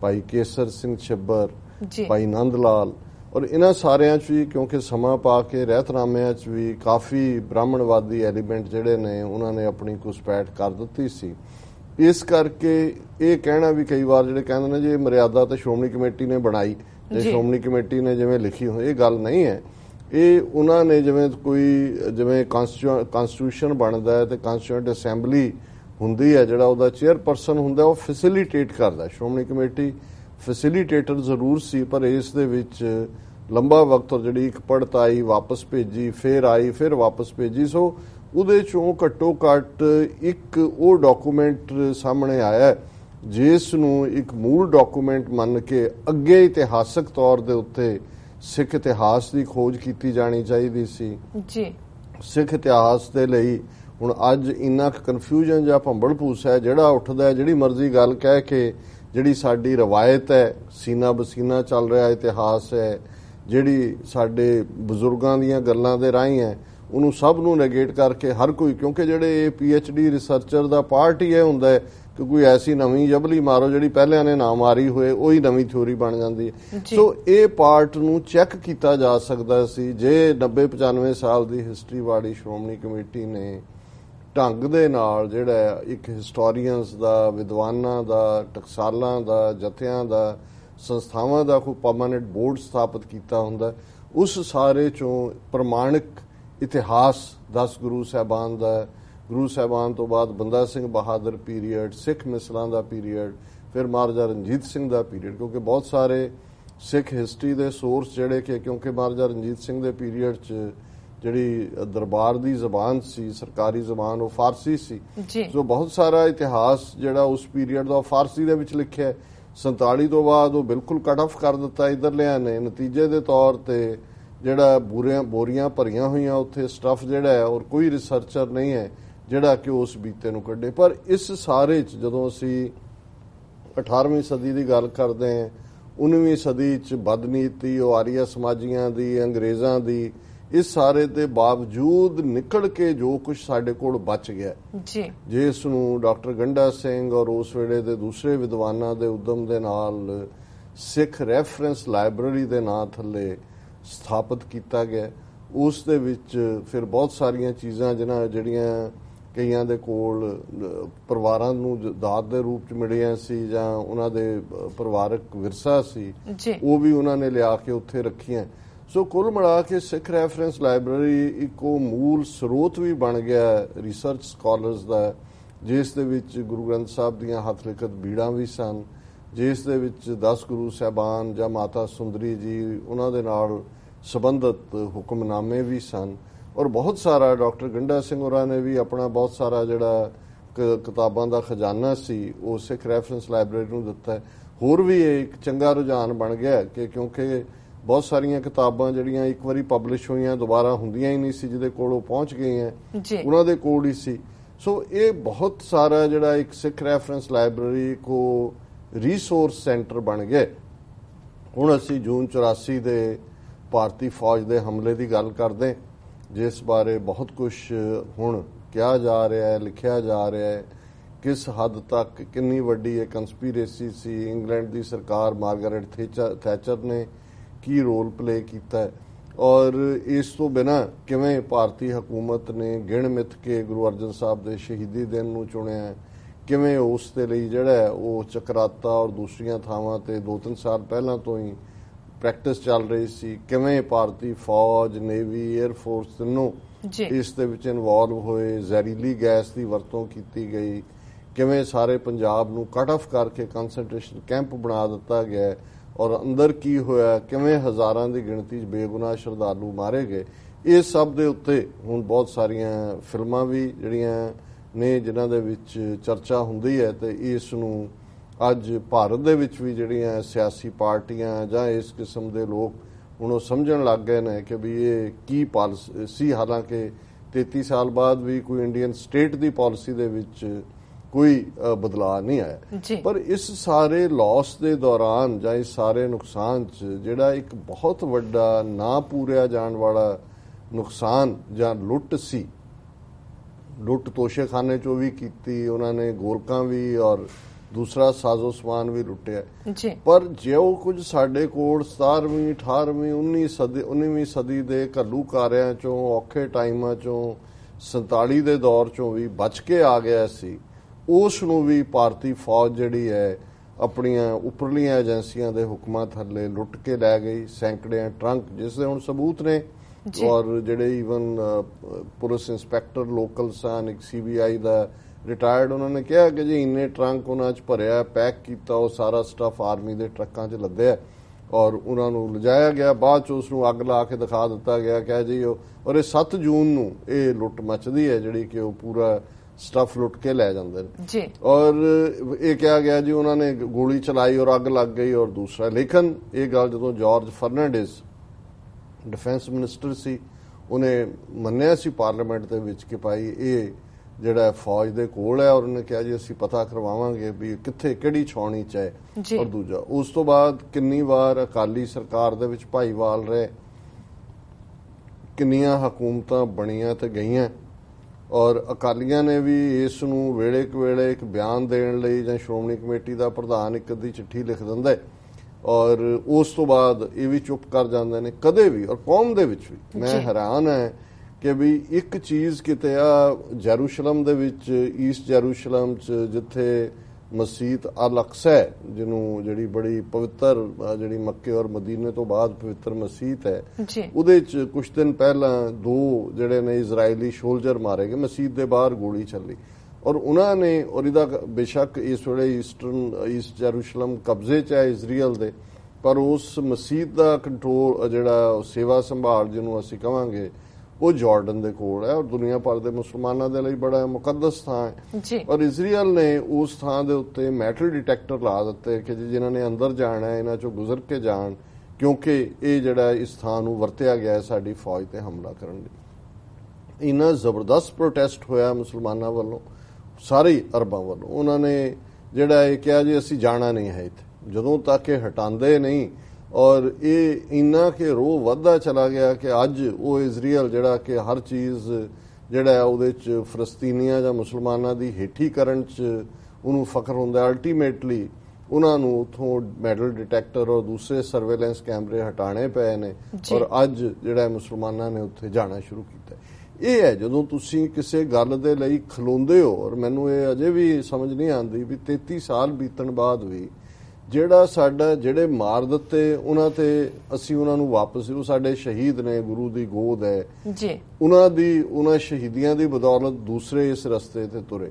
ਭਾਈ ਕੇਸਰ ਸਿੰਘ ਛੱਬਰ ਭਾਈ ਨੰਦ ਲਾਲ ਔਰ ਇਹਨਾਂ ਸਾਰਿਆਂ 'ਚ ਵੀ ਕਿਉਂਕਿ ਸਮਾਂ ਪਾ ਕੇ ਰਹਿਤਨਾਮਿਆਂ 'ਚ ਵੀ ਕਾਫੀ ਬ੍ਰਾਹਮਣਵਾਦੀ ਐਲੀਮੈਂਟ ਜਿਹੜੇ ਨੇ ਉਹਨਾਂ ਨੇ ਆਪਣੀ ਘੁਸਪੈਠ ਕਰ ਦਿੱਤੀ ਸੀ। ਇਸ ਕਰਕੇ ਇਹ ਕਹਿਣਾ ਵੀ ਕਈ ਵਾਰ ਜਿਹੜੇ ਕਹਿੰਦੇ ਨੇ ਜੀ ਮਰਿਆਦਾ ਤੇ ਸ਼੍ਰੋਮਣੀ ਕਮੇਟੀ ਨੇ ਬਣਾਈ ਜੀ। ਸ਼੍ਰੋਮਣੀ ਕਮੇਟੀ ਨੇ ਜਿਵੇਂ ਲਿਖੀ ਹੋਈ ਇਹ ਗੱਲ ਨਹੀਂ ਹੈ। ਇਹ ਉਹਨਾਂ ਨੇ ਜਿਵੇਂ ਕੋਈ ਜਿਵੇਂ ਕਨਸਟੀਟਿਊਸ਼ਨ ਬਣਦਾ ਹੈ ਤੇ ਕਨਸਟੀਟਿਊਂਟ ਅਸੈਂਬਲੀ ਹੁੰਦੀ ਹੈ ਜਿਹੜਾ ਉਹਦਾ ਚੇਅਰਪਰਸਨ ਹੁੰਦਾ ਉਹ ਫੈਸਿਲਿਟੇਟ ਕਰਦਾ ਸ਼੍ਰੋਮਣੀ ਕਮੇਟੀ ਫੈਸਿਲਿਟੇਟਰ ਜ਼ਰੂਰ ਸੀ ਪਰ ਇਸ ਦੇ ਵਿੱਚ ਲੰਬਾ ਵਕਤ ਔਰ ਜਿਹੜੀ ਇੱਕ ਪੜਤ ਆਈ ਵਾਪਸ ਭੇਜੀ ਫਿਰ ਆਈ ਫਿਰ ਵਾਪਸ ਭੇਜੀ। ਸੋ ਉਹਦੇ ਚੋਂ ਘੱਟੋ ਘੱਟ ਇੱਕ ਉਹ ਡਾਕੂਮੈਂਟ ਸਾਹਮਣੇ ਆਇਆ ਹੈ, ਜਿਸ ਨੂੰ ਇੱਕ ਮੂਲ ਡਾਕੂਮੈਂਟ ਮੰਨ ਕੇ ਅੱਗੇ ਇਤਿਹਾਸਕ ਤੌਰ ਦੇ ਉੱਤੇ ਸਿੱਖ ਇਤਿਹਾਸ ਦੀ ਖੋਜ ਕੀਤੀ ਜਾਣੀ ਚਾਹੀਦੀ ਸੀ। ਜੀ। ਸਿੱਖ ਇਤਿਹਾਸ ਦੇ ਲਈ ਹੁਣ ਅੱਜ ਇੰਨਾ ਕੁ ਕਨਫਿਊਜ਼ਨ ਜਾਂ ਭੰਬਲ ਭੂਸ ਹੈ ਜਿਹੜਾ ਉੱਠਦਾ ਹੈ ਜਿਹੜੀ ਮਰਜ਼ੀ ਗੱਲ ਕਹਿ ਕੇ ਜਿਹੜੀ ਸਾਡੀ ਰਵਾਇਤ ਹੈ ਸੀਨਾ ਬਸੀਨਾ ਚੱਲ ਰਿਹਾ ਇਤਿਹਾਸ ਹੈ ਜਿਹੜੀ ਸਾਡੇ ਬਜ਼ੁਰਗਾਂ ਦੀਆਂ ਗੱਲਾਂ ਦੇ ਰਾਹੀਂ ਹੈ ਉਹਨੂੰ ਸਭ ਨੂੰ ਨੈਗੇਟ ਕਰਕੇ ਹਰ ਕੋਈ ਕਿਉਂਕਿ ਜਿਹੜੇ ਪੀ ਐਚ ਡੀ ਰਿਸਰਚਰ ਦਾ ਪਾਰਟ ਹੀ ਇਹ ਹੁੰਦਾ ਹੈ ਕਿ ਕੋਈ ਐਸੀ ਨਵੀਂ ਜਬਲੀ ਮਾਰੋ ਜਿਹੜੀ ਪਹਿਲਿਆਂ ਨੇ ਨਾ ਮਾਰੀ ਹੋਏ ਉਹੀ ਨਵੀਂ ਥਿਉਰੀ ਬਣ ਜਾਂਦੀ ਹੈ। ਸੋ ਇਹ ਪਾਰਟ ਨੂੰ ਚੈੱਕ ਕੀਤਾ ਜਾ ਸਕਦਾ ਸੀ ਜੇ 90 95 ਸਾਲ ਦੀ ਹਿਸਟਰੀ ਵਾਲੀ ਸ਼੍ਰੋਮਣੀ ਕਮੇਟੀ ਨੇ ਢੰਗ ਦੇ ਨਾਲ ਜਿਹੜਾ ਇੱਕ ਹਿਸਟੋਰੀਅਨਸ ਦਾ ਵਿਦਵਾਨਾਂ ਦਾ ਟਕਸਾਲਾਂ ਦਾ ਜਥਿਆਂ ਦਾ ਸੰਸਥਾਵਾਂ ਦਾ ਕੋਈ ਪਰਮਾਨੈਂਟ ਬੋਰਡ ਸਥਾਪਿਤ ਕੀਤਾ ਹੁੰਦਾ ਉਸ ਸਾਰੇ ਚੋਂ ਪ੍ਰਮਾਣਿਕ ਇਤਿਹਾਸ 10 ਗੁਰੂ ਸਾਹਿਬਾਨ ਦਾ। ਗੁਰੂ ਸਾਹਿਬਾਨ ਤੋਂ ਬਾਅਦ ਬੰਦਾ ਸਿੰਘ ਬਹਾਦਰ ਪੀਰੀਅਡ ਸਿੱਖ ਮਿਸਲਾਂ ਦਾ ਪੀਰੀਅਡ ਫਿਰ ਮਹਾਰਾਜਾ ਰਣਜੀਤ ਸਿੰਘ ਦਾ ਪੀਰੀਅਡ ਕਿਉਂਕਿ ਬਹੁਤ ਸਾਰੇ ਸਿੱਖ ਹਿਸਟਰੀ ਦੇ ਸੋਰਸ ਜਿਹੜੇ ਕਿ ਕਿਉਂਕਿ ਮਹਾਰਾਜਾ ਰਣਜੀਤ ਸਿੰਘ ਦੇ ਪੀਰੀਅਡ 'ਚ ਜਿਹੜੀ ਦਰਬਾਰ ਦੀ ਜ਼ਬਾਨ ਸੀ ਸਰਕਾਰੀ ਜ਼ਬਾਨ ਉਹ ਫਾਰਸੀ ਸੀ। ਜੀ। ਬਹੁਤ ਸਾਰਾ ਇਤਿਹਾਸ ਜਿਹੜਾ ਉਸ ਪੀਰੀਅਡ ਦਾ ਫਾਰਸੀ ਦੇ ਵਿੱਚ ਲਿਖਿਆ ਹੈ। 47 ਤੋਂ ਬਾਅਦ ਉਹ ਬਿਲਕੁਲ ਕੱਟ ਆਫ ਕਰ ਦਿੱਤਾ ਇਧਰਲਿਆਂ ਨੇ। ਨਤੀਜੇ ਦੇ ਤੌਰ ਤੇ ਜਿਹੜਾ ਬੂਰੀਆਂ ਬੋਰੀਆਂ ਭਰੀਆਂ ਹੋਈਆਂ ਉੱਥੇ ਸਟੱਫ ਜਿਹੜਾ ਹੈ ਔਰ ਕੋਈ ਰਿਸਰਚਰ ਨਹੀਂ ਹੈ। ਜਿਹੜਾ ਕਿ ਉਸ ਬੀਤੇ ਨੂੰ ਕੱਢੇ। ਪਰ ਇਸ ਸਾਰੇ ਚ ਜਦੋਂ ਅਸੀਂ 18ਵੀਂ ਸਦੀ ਦੀ ਗੱਲ ਕਰਦੇ ਹਾਂ 19ਵੀਂ ਸਦੀ ਚ ਬਦਨੀਤੀ ਉਹ ਆਰੀਆ ਸਮਾਜੀਆਂ ਦੀ ਅੰਗਰੇਜ਼ਾਂ ਦੀ ਇਸ ਸਾਰੇ ਦੇ ਬਾਵਜੂਦ ਨਿਕਲ ਕੇ ਜੋ ਕੁਝ ਸਾਡੇ ਕੋਲ ਬਚ ਗਿਆ। ਜੀ। ਜਿਸ ਨੂੰ ਡਾਕਟਰ ਗੰਡਾ ਸਿੰਘ ਔਰ ਉਸ ਵੇਲੇ ਦੇ ਦੂਸਰੇ ਵਿਦਵਾਨਾਂ ਦੇ ਉਦਮ ਦੇ ਨਾਲ ਸਿੱਖ ਰੈਫਰੈਂਸ ਲਾਇਬ੍ਰੇਰੀ ਦੇ ਨਾਂ ਥੱਲੇ ਸਥਾਪਿਤ ਕੀਤਾ ਗਿਆ ਉਸ ਦੇ ਵਿੱਚ ਫਿਰ ਬਹੁਤ ਸਾਰੀਆਂ ਚੀਜ਼ਾਂ ਜਿਨ੍ਹਾਂ ਜਿਹੜੀਆਂ ਕਈਆਂ ਦੇ ਕੋਲ ਪਰਿਵਾਰਾਂ ਨੂੰ ਦਾਤ ਦੇ ਰੂਪ ਚ ਮਿਲੀਆਂ ਸੀ ਜਾਂ ਉਹਨਾਂ ਦੇ ਪਰਿਵਾਰਕ ਵਿਰਸਾ ਸੀ ਉਹ ਵੀ ਉਹਨਾਂ ਨੇ ਲਿਆ ਕੇ ਉੱਥੇ ਰੱਖੀਆਂ। ਸੋ ਕੁੱਲ ਮਿਲਾ ਕੇ ਸਿੱਖ ਰੈਫਰੈਂਸ ਲਾਇਬ੍ਰੇਰੀ ਇੱਕ ਮੂਲ ਸਰੋਤ ਵੀ ਬਣ ਗਿਆ ਰਿਸਰਚ ਸਕਾਲਰਸ ਦਾ ਜਿਸ ਦੇ ਵਿੱਚ ਗੁਰੂ ਗ੍ਰੰਥ ਸਾਹਿਬ ਦੀਆਂ ਹੱਥ ਲਿਖਤ ਬੀੜਾਂ ਵੀ ਸਨ ਜਿਸ ਦੇ ਵਿੱਚ 10 ਗੁਰੂ ਸਾਹਿਬਾਨ ਜਾਂ ਮਾਤਾ ਸੁੰਦਰੀ ਜੀ ਉਹਨਾਂ ਦੇ ਨਾਲ ਸੰਬੰਧਿਤ ਹੁਕਮਨਾਮੇ ਵੀ ਸਨ। ਔਰ ਬਹੁਤ ਸਾਰਾ ਡਾਕਟਰ ਗੰਡਾ ਸਿੰਘ ਹੋਰਾਂ ਨੇ ਵੀ ਆਪਣਾ ਬਹੁਤ ਸਾਰਾ ਜਿਹੜਾ ਕਿਤਾਬਾਂ ਦਾ ਖਜ਼ਾਨਾ ਸੀ ਉਹ ਸਿੱਖ ਰੈਫਰੈਂਸ ਲਾਇਬ੍ਰੇਰੀ ਨੂੰ ਦਿੱਤਾ ਹੈ। ਹੋਰ ਵੀ ਇਹ ਇੱਕ ਚੰਗਾ ਰੁਝਾਨ ਬਣ ਗਿਆ ਹੈ ਕਿ ਕਿਉਂਕਿ ਬਹੁਤ ਸਾਰੀਆਂ ਕਿਤਾਬਾਂ ਜਿਹੜੀਆਂ ਇੱਕ ਵਾਰੀ ਪਬਲਿਸ਼ ਹੋਈਆਂ ਦੁਬਾਰਾ ਹੁੰਦੀਆਂ ਹੀ ਨਹੀਂ ਸੀ ਜਿਹਦੇ ਕੋਲ ਉਹ ਪਹੁੰਚ ਗਈਆਂ ਉਹਨਾਂ ਦੇ ਕੋਲ ਹੀ ਸੀ। ਸੋ ਇਹ ਬਹੁਤ ਸਾਰਾ ਜਿਹੜਾ ਇੱਕ Sikh reference library co resource centre ਬਣ ਗਿਆ ਹੁਣ ਅਸੀਂ ਜੂਨ 84 ਦੇ ਭਾਰਤੀ ਫੌਜ ਦੇ ਹਮਲੇ ਦੀ ਗੱਲ ਕਰਦੇ ਜਿਸ ਬਾਰੇ ਬਹੁਤ ਕੁਝ ਹੁਣ ਕਿਹਾ ਜਾ ਰਿਹਾ ਹੈ, ਲਿਖਿਆ ਜਾ ਰਿਹਾ ਹੈ, ਕਿਸ ਹੱਦ ਤੱਕ ਕਿੰਨੀ ਵੱਡੀ ਇਹ ਕਨਸਪੀਰੇਸੀ ਸੀ, ਇੰਗਲੈਂਡ ਦੀ ਸਰਕਾਰ ਮਾਰਗਰਟ ਥੈਚਰ ਥੈਚਰ ਨੇ ਕੀ ਰੋਲ ਪਲੇ ਕੀਤਾ ਔਰ ਇਸ ਤੋਂ ਬਿਨਾ ਕਿਵੇਂ ਭਾਰਤੀ ਹਕੂਮਤ ਨੇ ਗਿਣ ਮਿੱਥ ਕੇ ਗੁਰੂ ਅਰਜਨ ਸਾਹਿਬ ਦੇ ਸ਼ਹੀਦੀ ਦਿਨ ਨੂੰ ਚੁਣਿਆ ਕਿਵੇਂ ਉਸ ਦੇ ਲਈ ਜਿਹੜਾ ਉਹ ਚਕਰਾਤਾ ਔਰ ਦੂਸਰੀਆਂ ਥਾਵਾਂ ਤੇ 2-3 ਸਾਲ ਪਹਿਲਾਂ ਤੋਂ ਹੀ ਪ੍ਰੈਕਟਿਸ ਚੱਲ ਰਹੀ ਸੀ ਕਿਵੇਂ ਭਾਰਤੀ ਫੌਜ ਨੇਵੀ 에ਅਰ ਫੋਰਸ ਤਿੰਨੋਂ ਇਸ ਦੇ ਵਿੱਚ ਇਨਵੋਲਵ ਹੋਏ ਜ਼ਹਿਰੀਲੀ ਗੈਸ ਦੀ ਵਰਤੋਂ ਕੀਤੀ ਗਈ ਕਿਵੇਂ ਸਾਰੇ ਪੰਜਾਬ ਨੂੰ ਕੱਟ ਆਫ ਕਰਕੇ ਕਨਸੈਂਟਰੇਸ਼ਨ ਕੈਂਪ ਬਣਾ ਦਿੱਤਾ ਗਿਆ ਔਰ ਅੰਦਰ ਕੀ ਹੋਇਆ ਕਿਵੇਂ ਹਜ਼ਾਰਾਂ ਦੀ ਗਿਣਤੀ 'ਚ ਬੇਗੁਨਾਹ ਸ਼ਰਧਾਲੂ ਮਾਰੇ ਗਏ ਇਹ ਸਭ ਦੇ ਉੱਤੇ ਹੁਣ ਬਹੁਤ ਸਾਰੀਆਂ ਫਿਲਮਾਂ ਵੀ ਜਿਹੜੀਆਂ ਨੇ ਜਿਨ੍ਹਾਂ ਦੇ ਵਿੱਚ ਚਰਚਾ ਹੁੰਦੀ ਹੈ ਤੇ ਇਸ ਨੂੰ ਅੱਜ ਭਾਰਤ ਦੇ ਵਿੱਚ ਵੀ ਜਿਹੜੀਆਂ ਸਿਆਸੀ ਪਾਰਟੀਆਂ ਜਾਂ ਇਸ ਕਿਸਮ ਦੇ ਲੋਕ ਹੁਣ ਉਹ ਸਮਝਣ ਲੱਗ ਗਏ ਨੇ ਕਿ ਵੀ ਇਹ ਕੀ ਪਾਲਿਸੀ ਹਾਲਾਂਕਿ 33 ਸਾਲ ਬਾਅਦ ਵੀ ਕੋਈ ਇੰਡੀਅਨ ਸਟੇਟ ਦੀ ਪਾਲਿਸੀ ਦੇ ਵਿੱਚ ਕੋਈ ਬਦਲਾਅ ਨਹੀਂ ਆਇਆ। ਪਰ ਇਸ ਸਾਰੇ ਲਾਸ ਦੇ ਦੌਰਾਨ ਜਾਂ ਇਸ ਸਾਰੇ ਨੁਕਸਾਨ 'ਚ ਜਿਹੜਾ ਇੱਕ ਬਹੁਤ ਵੱਡਾ ਨਾ ਪੂਰਿਆ ਜਾਣ ਵਾਲਾ ਨੁਕਸਾਨ ਜਾਂ ਲੁੱਟ ਸੀ ਲੁੱਟ ਤੋਸ਼ੇਖਾਨੇ ਚੋਂ ਵੀ ਕੀਤੀ ਉਹਨਾਂ ਨੇ ਗੋਲਕਾਂ ਵੀ ਔਰ ਦੂਸਰਾ ਸਾਜ਼ੋ ਸਮਾਨ ਵੀ ਲੁੱਟਿਆ। ਜੀ। ਪਰ ਜਿਉ ਕੁਝ ਸਾਡੇ ਕੋਲ 17ਵੀਂ 18ਵੀਂ 19 ਸਦੀ 19ਵੀਂ ਸਦੀ ਦੇ ਘੱਲੂਕਾਰਿਆਂ ਚੋਂ ਔਖੇ ਟਾਈਮਾਂ ਚੋਂ 47 ਦੇ ਦੌਰ ਚੋਂ ਵੀ ਬਚ ਕੇ ਆ ਗਿਆ ਸੀ ਉਸ ਨੂੰ ਵੀ ਭਾਰਤੀ ਫੌਜ ਜਿਹੜੀ ਹੈ ਆਪਣੀਆਂ ਉੱਪਰਲੀਆਂ ਏਜੰਸੀਆਂ ਦੇ ਹੁਕਮਾਂ ਥੱਲੇ ਲੁੱਟ ਕੇ ਲੈ ਗਈ ਸੈਂਕੜਿਆਂ ਟਰੰਕ ਜਿਸ ਦੇ ਹੁਣ ਸਬੂਤ ਨੇ। ਔਰ ਜਿਹੜੇ ਈਵਨ ਪੁਲਿਸ ਇੰਸਪੈਕਟਰ ਲੋਕਲ ਸਨ ਇੱਕ ਸੀਬੀਆਈ ਦਾ ਰਿਟਾਇਰਡ ਉਹਨਾਂ ਨੇ ਕਿਹਾ ਕਿ ਜੀ ਇੰਨੇ ਟਰੰਕ ਉਹਨਾਂ 'ਚ ਭਰਿਆ ਪੈਕ ਕੀਤਾ ਉਹ ਸਾਰਾ ਸਟਾਫ ਆਰਮੀ ਦੇ ਟਰੱਕਾਂ 'ਚ ਲੱਦਿਆ ਔਰ ਉਹਨਾਂ ਨੂੰ ਲਿਜਾਇਆ ਗਿਆ ਬਾਅਦ 'ਚ ਉਸ ਨੂੰ ਅੱਗ ਲਾ ਕੇ ਦਿਖਾ ਦਿੱਤਾ ਗਿਆ ਕਿ ਜੀ ਉਹ ਔਰ ਇਹ 7 ਜੂਨ ਨੂੰ ਇਹ ਲੁੱਟ ਮਚਦੀ ਹੈ ਜਿਹੜੀ ਕਿ ਉਹ ਪੂਰਾ ਸਟਾਫ ਲੁੱਟ ਕੇ ਲੈ ਜਾਂਦੇ ਨੇ ਜੀ ਔਰ ਇਹ ਕਿਹਾ ਗਿਆ ਜੀ ਉਹਨਾਂ ਨੇ ਗੋਲੀ ਚਲਾਈ ਔਰ ਅੱਗ ਲੱਗ ਗਈ ਔਰ ਦੂਸਰਾ ਲੇਕਿਨ ਇਹ ਗੱਲ ਜਦੋਂ ਜਾਰਜ ਫਰਨਾਂਡਿਸ ਡਿਫੈਂਸ ਮਿਨਿਸਟਰ ਸੀ ਉਹਨੇ ਮੰਨਿਆ ਸੀ ਪਾਰਲੀਮੈਂਟ ਦੇ ਵਿੱਚ ਕਿ ਭਾਈ ਇਹ ਜਿਹੜਾ ਫੌਜ ਦੇ ਕੋਲ ਹੈ ਔਰ ਉਹਨੇ ਕਿਹਾ ਜੀ ਅਸੀਂ ਪਤਾ ਕਰਵਾਵਾਂਗੇ ਵੀ ਕਿੱਥੇ ਕਿਹੜੀ ਛਾਉਣੀ ਚ ਹੈ। ਔਰ ਦੂਜਾ ਉਸ ਤੋਂ ਬਾਅਦ ਕਿੰਨੀ ਵਾਰ ਅਕਾਲੀ ਸਰਕਾਰ ਦੇ ਵਿੱਚ ਭਾਈਵਾਲ ਰਹੇ ਕਿੰਨੀਆਂ ਹਕੂਮਤਾਂ ਬਣੀਆਂ ਤੇ ਗਈਆਂ ਔਰ ਅਕਾਲੀਆਂ ਨੇ ਵੀ ਇਸ ਨੂੰ ਵੇਲੇ ਕੁ ਵੇਲੇ ਇੱਕ ਬਿਆਨ ਦੇਣ ਲਈ ਜਾਂ ਸ਼੍ਰੋਮਣੀ ਕਮੇਟੀ ਦਾ ਪ੍ਰਧਾਨ ਇੱਕ ਅੱਧੀ ਚਿੱਠੀ ਲਿਖ ਦਿੰਦਾ ਹੈ ਔਰ ਉਸ ਤੋਂ ਬਾਅਦ ਇਹ ਵੀ ਚੁੱਪ ਕਰ ਜਾਂਦੇ ਨੇ ਕਦੇ ਵੀ ਔਰ ਕੌਮ ਦੇ ਵਿੱਚ ਵੀ ਮੈਂ। ਹੈਰਾਨ ਹੈ ਕਿ ਵੀ ਇੱਕ ਚੀਜ਼ ਕਿਤੇ ਆ ਜੈਰੂਸ਼ਲਮ ਦੇ ਵਿੱਚ ਈਸਟ ਜੈਰੂਸ਼ਲਮ ਚ ਜਿੱਥੇ ਮਸਜਿਦ ਅਲ ਅਕਸਾ ਜਿਹਨੂੰ ਜਿਹੜੀ ਬੜੀ ਪਵਿੱਤਰ ਜਿਹੜੀ ਮੱਕੇ ਔਰ ਮਦੀਨੇ ਤੋਂ ਬਾਅਦ ਪਵਿੱਤਰ ਮਸਜਿਦ ਹੈ ਜੀ। ਉਹਦੇ ਚ ਕੁਝ ਦਿਨ ਪਹਿਲਾਂ ਦੋ ਜਿਹੜੇ ਨੇ ਇਜ਼ਰਾਈਲੀ ਸ਼ੋਲਜਰ ਮਾਰੇ ਗਏ ਮਸਜਿਦ ਦੇ ਬਾਹਰ ਗੋਲੀ ਚੱਲੀ। ਔਰ ਉਹਨਾਂ ਨੇ ਔਰ ਇਹਦਾ ਬੇਸ਼ੱਕ ਇਸ ਵੇਲੇ ਈਸਟਰਨ ਈਸਟ ਜੈਰੂਸ਼ਲਮ ਕਬਜ਼ੇ ਚ ਹੈ ਇਜ਼ਰਾਈਲ ਦੇ ਪਰ ਉਸ ਮਸਜਿਦ ਦਾ ਕੰਟਰੋਲ ਜਿਹੜਾ ਸੇਵਾ ਸੰਭਾਲ ਜਿਹਨੂੰ ਅਸੀਂ ਕਵਾਂਗੇ ਉਹ ਜਾਰਡਨ ਦੇ ਕੋਲ ਹੈ ਔਰ ਦੁਨੀਆ ਭਰ ਦੇ ਮੁਸਲਮਾਨਾਂ ਦੇ ਲਈ ਬੜਾ ਮੁਕੱਦਸ ਥਾਂ ਹੈ। ਜੀ। ਔਰ ਇਜ਼ਰਾਈਲ ਨੇ ਉਸ ਥਾਂ ਦੇ ਉੱਤੇ ਮੈਟਲ ਡਿਟੈਕਟਰ ਲਾ ਦਿੱਤੇ ਕਿ ਜਿਨ੍ਹਾਂ ਨੇ ਅੰਦਰ ਜਾਣਾ ਹੈ ਇਹਨਾਂ ਚੋਂ ਗੁਜ਼ਰ ਕੇ ਜਾਣ ਕਿਉਂਕਿ ਇਹ ਜਿਹੜਾ ਇਸ ਥਾਂ ਨੂੰ ਵਰਤਿਆ ਗਿਆ ਹੈ ਸਾਡੀ ਫੌਜ ਤੇ ਹਮਲਾ ਕਰਨ ਲਈ। ਇੰਨਾ ਜ਼ਬਰਦਸਤ ਪ੍ਰੋਟੈਸਟ ਹੋਇਆ ਮੁਸਲਮਾਨਾਂ ਵੱਲੋਂ ਸਾਰੇ ਅਰਬਾਂ ਵੱਲੋਂ। ਉਹਨਾਂ ਨੇ ਜਿਹੜਾ ਇਹ ਕਿਹਾ ਜੀ ਅਸੀਂ ਜਾਣਾ ਨਹੀਂ ਹੈ ਇੱਥੇ। ਜਦੋਂ ਤੱਕ ਇਹ ਹਟਾਉਂਦੇ ਨਹੀਂ ਔਰ ਇਹ ਇੰਨਾ ਕਿ ਰੋਹ ਵੱਧਦਾ ਚਲਾ ਗਿਆ ਕਿ ਅੱਜ ਉਹ ਇਜ਼ਰਾਈਲ ਜਿਹੜਾ ਕਿ ਹਰ ਚੀਜ਼ ਜਿਹੜਾ ਹੈ ਉਹਦੇ ਚ ਫਲਸਤੀਨੀਆਂ ਜਾਂ ਮੁਸਲਮਾਨਾਂ ਦੀ ਹੇਠੀ ਕਰਨ ਚ ਉਹਨੂੰ ਫਖਰ ਹੁੰਦਾ ਅਲਟੀਮੇਟਲੀ ਉਹਨਾਂ ਨੂੰ ਉਥੋਂ ਮੈਟਲ ਡਿਟੈਕਟਰ ਔਰ ਦੂਸਰੇ ਸਰਵੇਲੈਂਸ ਕੈਮਰੇ ਹਟਾਣੇ ਪਏ ਨੇ। ਔਰ ਅੱਜ ਜਿਹੜਾ ਮੁਸਲਮਾਨਾਂ ਨੇ ਉੱਥੇ ਜਾਣਾ ਸ਼ੁਰੂ ਕੀਤਾ ਇਹ ਹੈ ਜਦੋਂ ਤੁਸੀਂ ਕਿਸੇ ਗੱਲ ਦੇ ਲਈ ਖਲੋਂਦੇ ਹੋ ਔਰ ਮੈਨੂੰ ਇਹ ਅਜੇ ਵੀ ਸਮਝ ਨਹੀਂ ਆਉਂਦੀ ਵੀ 33 ਸਾਲ ਬੀਤਣ ਬਾਅਦ ਵੀ ਜਿਹੜਾ ਸਾਡਾ ਜਿਹੜੇ ਮਾਰ ਦਿੱਤੇ ਉਹਨਾਂ ਤੇ ਅਸੀਂ ਉਹਨਾਂ ਨੂੰ ਵਾਪਸ ਉਹ ਸਾਡੇ ਸ਼ਹੀਦ ਨੇ ਗੁਰੂ ਦੀ ਗੋਦ ਹੈ। ਜੀ। ਉਹਨਾਂ ਦੀ ਉਹਨਾਂ ਸ਼ਹੀਦੀਆਂ ਦੀ ਬਦੌਲਤ ਦੂਸਰੇ ਇਸ ਰਸਤੇ ਤੇ ਤੁਰੇ।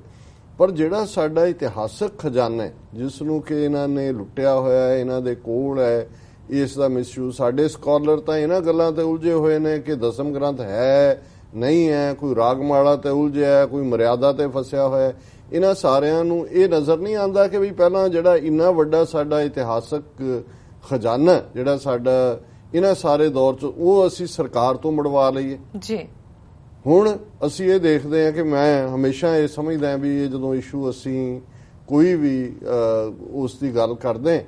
ਪਰ ਜਿਹੜਾ ਸਾਡਾ ਇਤਿਹਾਸਕ ਖਜ਼ਾਨਾ ਹੈ ਜਿਸ ਨੂੰ ਕਿ ਇਹਨਾਂ ਨੇ ਲੁੱਟਿਆ ਹੋਇਆ ਹੈ ਇਹਨਾਂ ਦੇ ਕੋਲ ਹੈ ਇਸ ਦਾ ਮਿਸਯੂਜ਼ ਸਾਡੇ ਸਕਾਲਰ ਤਾਂ ਇਹਨਾਂ ਗੱਲਾਂ ਤੇ ਉਲਝੇ ਹੋਏ ਨੇ ਕਿ ਦਸਮ ਗ੍ਰੰਥ ਹੈ ਨਹੀਂ ਹੈ ਕੋਈ ਰਾਗਮਾਲਾ ਤੇ ਉਲਝਿਆ ਕੋਈ ਮਰਿਆਦਾ ਤੇ ਫਸਿਆ ਹੋਇਆ ਇਹਨਾਂ ਸਾਰਿਆਂ ਨੂੰ ਇਹ ਨਜ਼ਰ ਨਹੀਂ ਆਉਂਦਾ ਕਿ ਵੀ ਪਹਿਲਾਂ ਜਿਹੜਾ ਇੰਨਾ ਵੱਡਾ ਸਾਡਾ ਇਤਿਹਾਸਕ ਖਜ਼ਾਨਾ ਜਿਹੜਾ ਸਾਡਾ ਇਹਨਾਂ ਸਾਰੇ ਦੌਰ ਚ ਉਹ ਅਸੀਂ ਸਰਕਾਰ ਤੋਂ ਮੁੜਵਾ ਲਈਏ। ਜੀ। ਹੁਣ ਅਸੀਂ ਇਹ ਦੇਖਦੇ ਹਾਂ ਕਿ ਮੈਂ ਹਮੇਸ਼ਾ ਇਹ ਸਮਝਦਾ ਹਾਂ ਵੀ ਇਹ ਜਦੋਂ ਇਸ਼ੂ ਅਸੀਂ ਕੋਈ ਵੀ ਉਸ ਦੀ ਗੱਲ ਕਰਦੇ ਹਾਂ,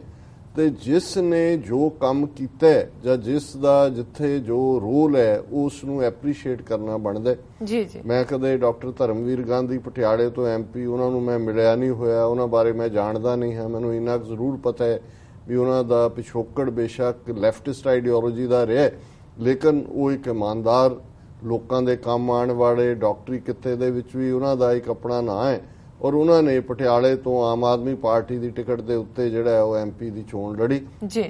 ਤੇ ਜਿਸ ਨੇ ਜੋ ਕੰਮ ਕੀਤਾ ਜਾਂ ਜਿਸ ਦਾ ਜਿੱਥੇ ਜੋ ਰੋਲ ਹੈ ਉਸ ਨੂੰ ਐਪਰੀਸ਼ੀਏਟ ਕਰਨਾ ਬਣਦਾ। ਜੀ ਜੀ। ਮੈਂ ਕਦੇ ਡਾਕਟਰ ਧਰਮਵੀਰ ਗਾਂਧੀ ਪਟਿਆਲੇ ਤੋਂ ਐਮਪੀ ਉਹਨਾਂ ਨੂੰ ਮੈਂ ਮਿਲਿਆ ਨਹੀਂ ਹੋਇਆ ਉਹਨਾਂ ਬਾਰੇ ਮੈਂ ਜਾਣਦਾ ਨਹੀਂ ਹਾਂ। ਮੈਨੂੰ ਇੰਨਾ ਜ਼ਰੂਰ ਪਤਾ ਹੈ ਵੀ ਉਹਨਾਂ ਦਾ ਪਿਛੋਕੜ ਬੇਸ਼ੱਕ ਲੈਫਟਿਸਟ ਆਈਡੀਓਲੋਜੀ ਦਾ ਰਿਹਾ ਲੇਕਿਨ ਉਹ ਇੱਕ ਇਮਾਨਦਾਰ ਲੋਕਾਂ ਦੇ ਕੰਮ ਆਉਣ ਵਾਲੇ ਡਾਕਟਰੀ ਕਿੱਤੇ ਦੇ ਵਿੱਚ ਵੀ ਉਹਨਾਂ ਦਾ ਇੱਕ ਆਪਣਾ ਨਾਂ ਹੈ। ਔਰ ਉਹਨਾਂ ਨੇ ਪਟਿਆਲੇ ਤੋਂ ਆਮ ਆਦਮੀ ਪਾਰਟੀ ਦੀ ਟਿਕਟ ਦੇ ਉੱਤੇ ਜਿਹੜਾ ਹੈ ਉਹ ਐਮਪੀ ਦੀ ਚੋਣ ਲੜੀ। ਜੀ।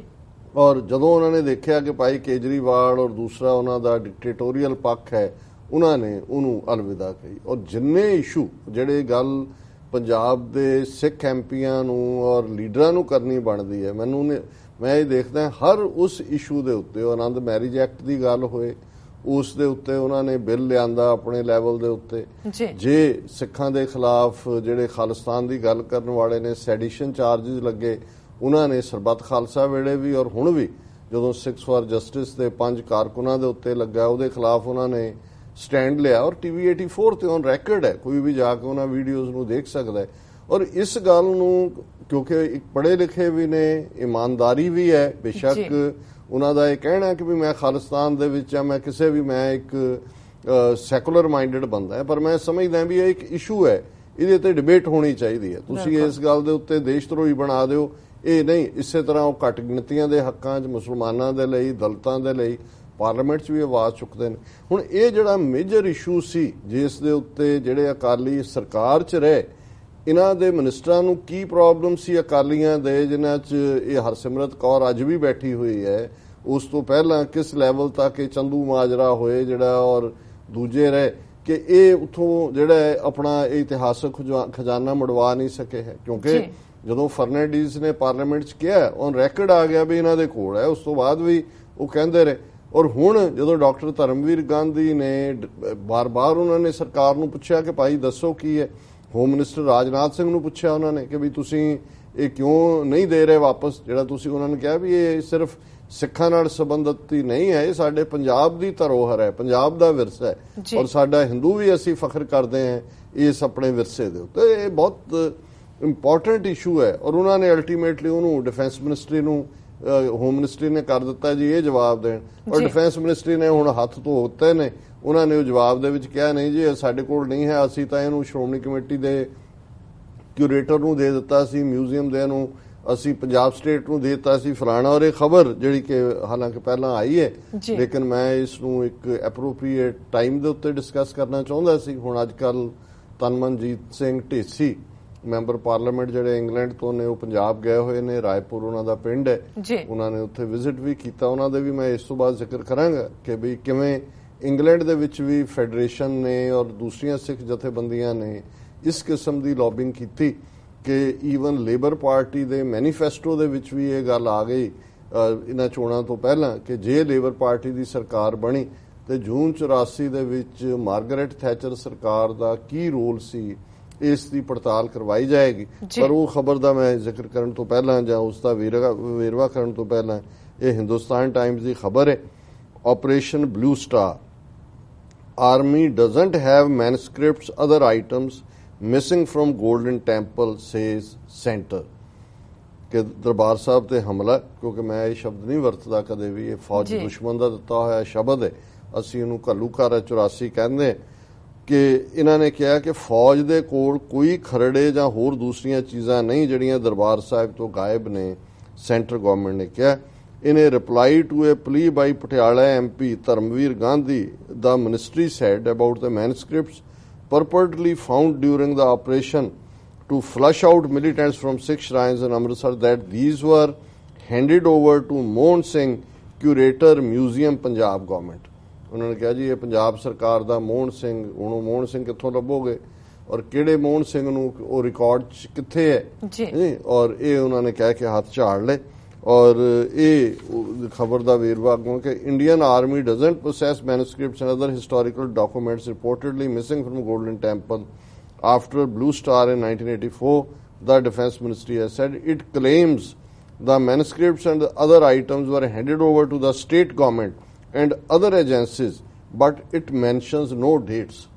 ਔਰ ਜਦੋਂ ਉਹਨਾਂ ਨੇ ਦੇਖਿਆ ਕਿ ਭਾਈ ਕੇਜਰੀਵਾਲ ਔਰ ਦੂਸਰਾ ਉਹਨਾਂ ਦਾ ਡਿਕਟੇਟੋਰੀਅਲ ਪੱਖ ਹੈ ਉਹਨਾਂ ਨੇ ਉਹਨੂੰ ਅਲਵਿਦਾ ਕਹੀ। ਔਰ ਜਿੰਨੇ ਇਸ਼ੂ ਜਿਹੜੇ ਗੱਲ ਪੰਜਾਬ ਦੇ ਸਿੱਖ ਐਮਪੀਆਂ ਨੂੰ ਔਰ ਲੀਡਰਾਂ ਨੂੰ ਕਰਨੀ ਬਣਦੀ ਹੈ ਮੈਨੂੰ ਮੈਂ ਇਹ ਦੇਖਦਾ ਹਰ ਉਸ ਇਸ਼ੂ ਦੇ ਉੱਤੇ ਆਨੰਦ ਮੈਰਿਜ ਐਕਟ ਦੀ ਗੱਲ ਹੋਏ ਉਸ ਦੇ ਉੱਤੇ ਉਹਨਾਂ ਨੇ ਬਿੱਲ ਲਿਆਂਦਾ ਆਪਣੇ ਲੈਵਲ ਦੇ ਉੱਤੇ। ਜੀ। ਸਿੱਖਾਂ ਦੇ ਖਿਲਾਫ ਜਿਹੜੇ ਖਾਲਿਸਤਾਨ ਦੀ ਗੱਲ ਕਰਨ ਵਾਲੇ ਨੇ ਸੈਡੀਸ਼ਨ ਚਾਰजेस ਲੱਗੇ ਉਹਨਾਂ ਨੇ ਸਰਬੱਤ ਖਾਲਸਾ ਵੇਲੇ ਵੀ ਔਰ ਹੁਣ ਵੀ ਜਦੋਂ 6 ਫਾਰ ਜਸਟਿਸ ਦੇ ਪੰਜ ਕਾਰਕੁਨਾਂ ਦੇ ਉੱਤੇ ਲੱਗਾ ਉਹਦੇ ਖਿਲਾਫ ਉਹਨਾਂ ਨੇ ਸਟੈਂਡ ਲਿਆ ਔਰ ਟੀਵੀ 84 ਤੇ ਔਨ ਰੈਕੋਰਡ ਹੈ। ਕੋਈ ਵੀ ਜਾ ਕੇ ਉਹਨਾਂ ਵੀਡੀਓਜ਼ ਨੂੰ ਦੇਖ ਸਕਦਾ ਹੈ। ਔਰ ਇਸ ਗੱਲ ਨੂੰ ਕਿਉਂਕਿ ਇੱਕ ਪੜ੍ਹੇ ਲਿਖੇ ਵੀ ਨੇ ਇਮਾਨਦਾਰੀ ਵੀ ਹੈ। ਬੇਸ਼ੱਕ ਉਹਨਾਂ ਦਾ ਇਹ ਕਹਿਣਾ ਕਿ ਵੀ ਮੈਂ ਖਾਲਿਸਤਾਨ ਦੇ ਵਿੱਚ ਆ ਮੈਂ ਕਿਸੇ ਵੀ ਮੈਂ ਇੱਕ ਸੈਕੂਲਰ ਮਾਈਂਡਡ ਬੰਦਾ ਹੈ ਪਰ ਮੈਂ ਸਮਝਦਾ ਵੀ ਇਹ ਇੱਕ ਇਸ਼ੂ ਹੈ ਇਹਦੇ ਤੇ ਡਿਬੇਟ ਹੋਣੀ ਚਾਹੀਦੀ ਹੈ ਤੁਸੀਂ। ਇਸ ਗੱਲ ਦੇ ਉੱਤੇ ਦੇਸ਼ ਧਰੋਹੀ ਬਣਾ ਦਿਓ ਇਹ ਨਹੀਂ ਇਸੇ ਤਰ੍ਹਾਂ ਉਹ ਘੱਟ ਗਿਣਤੀਆਂ ਦੇ ਹੱਕਾਂ 'ਚ ਮੁਸਲਮਾਨਾਂ ਦੇ ਲਈ ਦਲਤਾਂ ਦੇ ਲਈ ਪਾਰਲੀਮੈਂਟ 'ਚ ਵੀ ਆਵਾਜ਼ ਚੁੱਕਦੇ ਨੇ ਹੁਣ ਇਹ ਜਿਹੜਾ ਮੇਜਰ ਇਸ਼ੂ ਸੀ ਜਿਸ ਦੇ ਉੱਤੇ ਜਿਹੜੇ ਅਕਾਲੀ ਸਰਕਾਰ 'ਚ ਰਹੇ ਇਹਨਾਂ ਦੇ ਮਿਨਿਸਟਰਾਂ ਨੂੰ ਕੀ ਪ੍ਰੋਬਲਮ ਸੀ ਅਕਾਲੀਆਂ ਦੇ ਜਿਨ੍ਹਾਂ 'ਚ ਇਹ ਹਰਸਿਮਰਤ ਕੌਰ ਅੱਜ ਵੀ ਬੈਠੀ ਹੋਈ ਹੈ ਉਸ ਤੋਂ ਪਹਿਲਾਂ ਕਿਸ ਲੈਵਲ ਤੱਕ ਇਹ ਚੰਦੂ ਮਾਜਰਾ ਹੋਏ ਜਿਹੜਾ ਔਰ ਦੂਜੇ ਰਹੇ ਕਿ ਇਹ ਉਥੋਂ ਜਿਹੜਾ ਆਪਣਾ ਇਤਿਹਾਸਕ ਖੁਜਾ- ਖਜ਼ਾਨਾ ਮੁੜਵਾ ਨਹੀਂ ਸਕੇ ਹੈ ਕਿਉਂਕਿ। ਜਦੋਂ ਫਰਨੈਂਡੀਜ਼ ਨੇ ਪਾਰਲੀਮੈਂਟ 'ਚ ਕਿਹਾ ਔਨ ਰੈਕੋਰਡ ਆ ਗਿਆ ਵੀ ਇਹਨਾਂ ਦੇ ਕੋਲ ਹੈ ਉਸ ਤੋਂ ਬਾਅਦ ਵੀ ਉਹ ਕਹਿੰਦੇ ਰਹੇ ਔਰ ਹੁਣ ਜਦੋਂ ਡਾਕਟਰ ਧਰਮਵੀਰ ਗਾਂਧੀ ਨੇ ਬਾਰ-ਬਾਰ ਉਹਨਾਂ ਨੇ ਸਰਕਾਰ ਨੂੰ ਪੁੱਛਿਆ ਕਿ ਭਾਈ ਦੱਸੋ ਕੀ ਹੈ ਹੋਮ ਮਿਨਿਸਟਰ ਰਾਜਨਾਥ ਸਿੰਘ ਨੂੰ ਪੁੱਛਿਆ ਉਹਨਾਂ ਨੇ ਕਿ ਵੀ ਤੁਸੀਂ ਇਹ ਕਿਉਂ ਨਹੀਂ ਦੇ ਰਹੇ ਵਾਪਸ ਜਿਹੜਾ ਤੁਸੀਂ ਉਹਨਾਂ ਨੇ ਕਿਹਾ ਵੀ ਇਹ ਸਿਰਫ ਸਿੱਖਾਂ ਨਾਲ ਸੰਬੰਧਿਤ ਹੀ ਨਹੀਂ ਹੈ ਇਹ ਸਾਡੇ ਪੰਜਾਬ ਦੀ ਧਰੋਹਰ ਹੈ ਪੰਜਾਬ ਦਾ ਵਿਰਸਾ ਹੈ। ਔਰ ਸਾਡਾ ਹਿੰਦੂ ਵੀ ਅਸੀਂ ਫਖਰ ਕਰਦੇ ਹਾਂ ਇਸ ਆਪਣੇ ਵਿਰਸੇ ਦੇ ਉੱਤੇ ਇਹ ਬਹੁਤ ਇੰਪੋਰਟੈਂਟ ਇਸ਼ੂ ਹੈ ਔਰ ਉਹਨਾਂ ਨੇ ਅਲਟੀਮੇਟਲੀ ਉਹਨੂੰ ਡਿਫੈਂਸ ਮਿਨਿਸਟਰੀ ਨੂੰ ਹੋਮ ਮਿਨਿਸਟਰੀ ਨੇ ਕਰ ਦਿੱਤਾ ਜੀ ਇਹ ਜਵਾਬ ਦੇਣ ਔਰ। ਡਿਫੈਂਸ ਮਿਨਿਸਟਰੀ ਨੇ ਹੁਣ ਹੱਥ ਧੋ ਦਿੱਤੇ ਨੇ ਉਹਨਾਂ ਨੇ ਉਹ ਜਵਾਬ ਦੇ ਵਿੱਚ ਕਿਹਾ ਨਹੀਂ ਜੀ ਸਾਡੇ ਕੋਲ ਨਹੀਂ ਹੈ ਅਸੀਂ ਤਾਂ ਇਹਨੂੰ ਸ਼੍ਰੋਮਣੀ ਕਮੇਟੀ ਦੇ ਕਿਊਰੇਟਰ ਨੂੰ ਦੇ ਦਿੱਤਾ ਸੀ ਮਿਊਜ਼ੀਅਮ ਦੇ ਨੂੰ ਅਸੀਂ ਪੰਜਾਬ ਸਟੇਟ ਨੂੰ ਦੇ ਦਿੱਤਾ ਸੀ ਫਲਾਣਾ ਔਰ ਇਹ ਖਬਰ ਜਿਹੜੀ ਕਿ ਹਾਲਾਂਕਿ ਪਹਿਲਾਂ ਆਈ ਹੈ। ਲੇਕਿਨ ਮੈਂ ਇਸ ਨੂੰ ਇੱਕ ਐਪਰੋਪ੍ਰੀਏਟ ਟਾਈਮ ਦੇ ਉੱਤੇ ਡਿਸਕਸ ਕਰਨਾ ਚਾਹੁੰਦਾ ਸੀ। ਹੁਣ ਅੱਜ ਕੱਲ ਤਨਮਨਜੀਤ ਸਿੰਘ ਢੇਸੀ ਮੈਂਬਰ ਪਾਰਲੀਮੈਂਟ ਜਿਹੜੇ ਇੰਗਲੈਂਡ ਤੋਂ ਨੇ ਉਹ ਪੰਜਾਬ ਗਏ ਹੋਏ ਨੇ ਰਾਏਪੁਰ ਉਹਨਾਂ ਦਾ ਪਿੰਡ ਹੈ। ਉਹਨਾਂ ਨੇ ਉੱਥੇ ਵਿਜ਼ਿਟ ਵੀ ਕੀਤਾ ਉਹਨਾਂ ਦੇ ਵੀ ਮੈਂ ਇਸ ਤੋਂ ਬਾਅਦ ਜ਼ਿਕਰ ਕਰਾਂਗਾ ਕਿ ਵੀ ਕਿਵੇਂ ਇੰਗਲੈਂਡ ਦੇ ਵਿੱਚ ਵੀ ਫੈਡਰੇਸ਼ਨ ਨੇ ਔਰ ਦੂਸਰੀਆਂ ਸਿੱਖ ਜਥੇਬੰਦੀਆਂ ਨੇ ਇਸ ਕਿਸਮ ਦੀ ਲੌਬਿੰਗ ਕੀਤੀ। ਕਿ ਈਵਨ ਲੇਬਰ ਪਾਰਟੀ ਦੇ ਮੈਨੀਫੈਸਟੋ ਦੇ ਵਿੱਚ ਵੀ ਇਹ ਗੱਲ ਆ ਗਈ ਇਹਨਾਂ ਚੋਣਾਂ ਤੋਂ ਪਹਿਲਾਂ ਕਿ ਜੇ ਲੇਬਰ ਪਾਰਟੀ ਦੀ ਸਰਕਾਰ ਬਣੀ ਤੇ ਜੂਨ 84 ਦੇ ਵਿੱਚ ਮਾਰਗਰੇਟ ਥੈਚਰ ਸਰਕਾਰ ਦਾ ਕੀ ਰੋਲ ਸੀ ਇਸ ਦੀ ਪੜਤਾਲ ਕਰਵਾਈ ਜਾਏਗੀ। ਪਰ ਉਹ ਖਬਰ ਦਾ ਮੈਂ ਜ਼ਿਕਰ ਕਰਨ ਤੋਂ ਪਹਿਲਾਂ ਜਾਂ ਉਸ ਦਾ ਵੇਰਵਾ ਕਰਨ ਤੋਂ ਪਹਿਲਾਂ ਇਹ ਹਿੰਦੁਸਤਾਨ ਟਾਈਮਜ਼ ਦੀ ਖਬਰ ਹੈ Operation Blue Star army doesn't have manuscripts other missing from golden temple says center. ਕਿ ਦਰਬਾਰ ਸਾਹਿਬ ਤੇ ਹਮਲਾ ਕਿਉਂਕਿ ਮੈਂ ਇਹ ਸ਼ਬਦ ਨਹੀਂ ਵਰਤਦਾ ਕਦੇ ਵੀ ਇਹ ਫੌਜ। ਦੁਸ਼ਮਣ ਦਾ ਦਿੱਤਾ ਹੋਇਆ ਸ਼ਬਦ ਹੈ। ਅਸੀਂ ਇਹਨੂੰ ਘੱਲੂਘਾਰਾ 84 ਕਹਿੰਦੇ ਕਿ ਇਹਨਾਂ ਨੇ ਕਿਹਾ ਕਿ ਫੌਜ ਦੇ ਕੋਲ ਕੋਈ ਖਰੜੇ ਜਾਂ ਹੋਰ ਦੂਸਰੀਆਂ ਚੀਜ਼ਾਂ ਨਹੀਂ ਜਿਹੜੀਆਂ ਦਰਬਾਰ ਸਾਹਿਬ ਤੋਂ ਗਾਇਬ ਨੇ ਸੈਂਟਰ ਗਵਰਨਮੈਂਟ ਨੇ ਕਿਹਾ। In a reply to a plea by Patiala MP Dharmveer Gandhi, the ministry said about the manuscripts purportedly found during the operation to flush out militants from Sikh shrines in Amritsar that these were handed over to Mohan Singh, curator Museum Punjab government. ਉਹਨਾਂ ਨੇ ਕਿਹਾ ਜੀ ਇਹ ਪੰਜਾਬ ਸਰਕਾਰ ਦਾ ਮੋਹਨ ਸਿੰਘ ਉਹਨੂੰ ਮੋਹਨ ਸਿੰਘ ਕਿੱਥੋਂ ਲੱਭੋਗੇ ਔਰ ਕਿਹੜੇ ਮੋਹਨ ਸਿੰਘ ਨੂੰ ਉਹ ਰਿਕਾਰਡ ਕਿੱਥੇ ਹੈ ਜੀ। ਔਰ ਇਹ ਉਹਨਾਂ ਨੇ ਕਹਿ ਕੇ ਹੱਥ ਝਾੜ ਲਏ ਔਰ ਇਹ ਖਬਰ ਦਾ ਵੇਰਵਾ ਅੱਗੋਂ ਕਿ Indian army doesn't process manuscripts and other historical documents reportedly missing from Golden Temple after Blue Star in 1984, the Defense Ministry has said it claims the manuscripts and other items were handed over to the state government and other agencies, but it mentions no dates.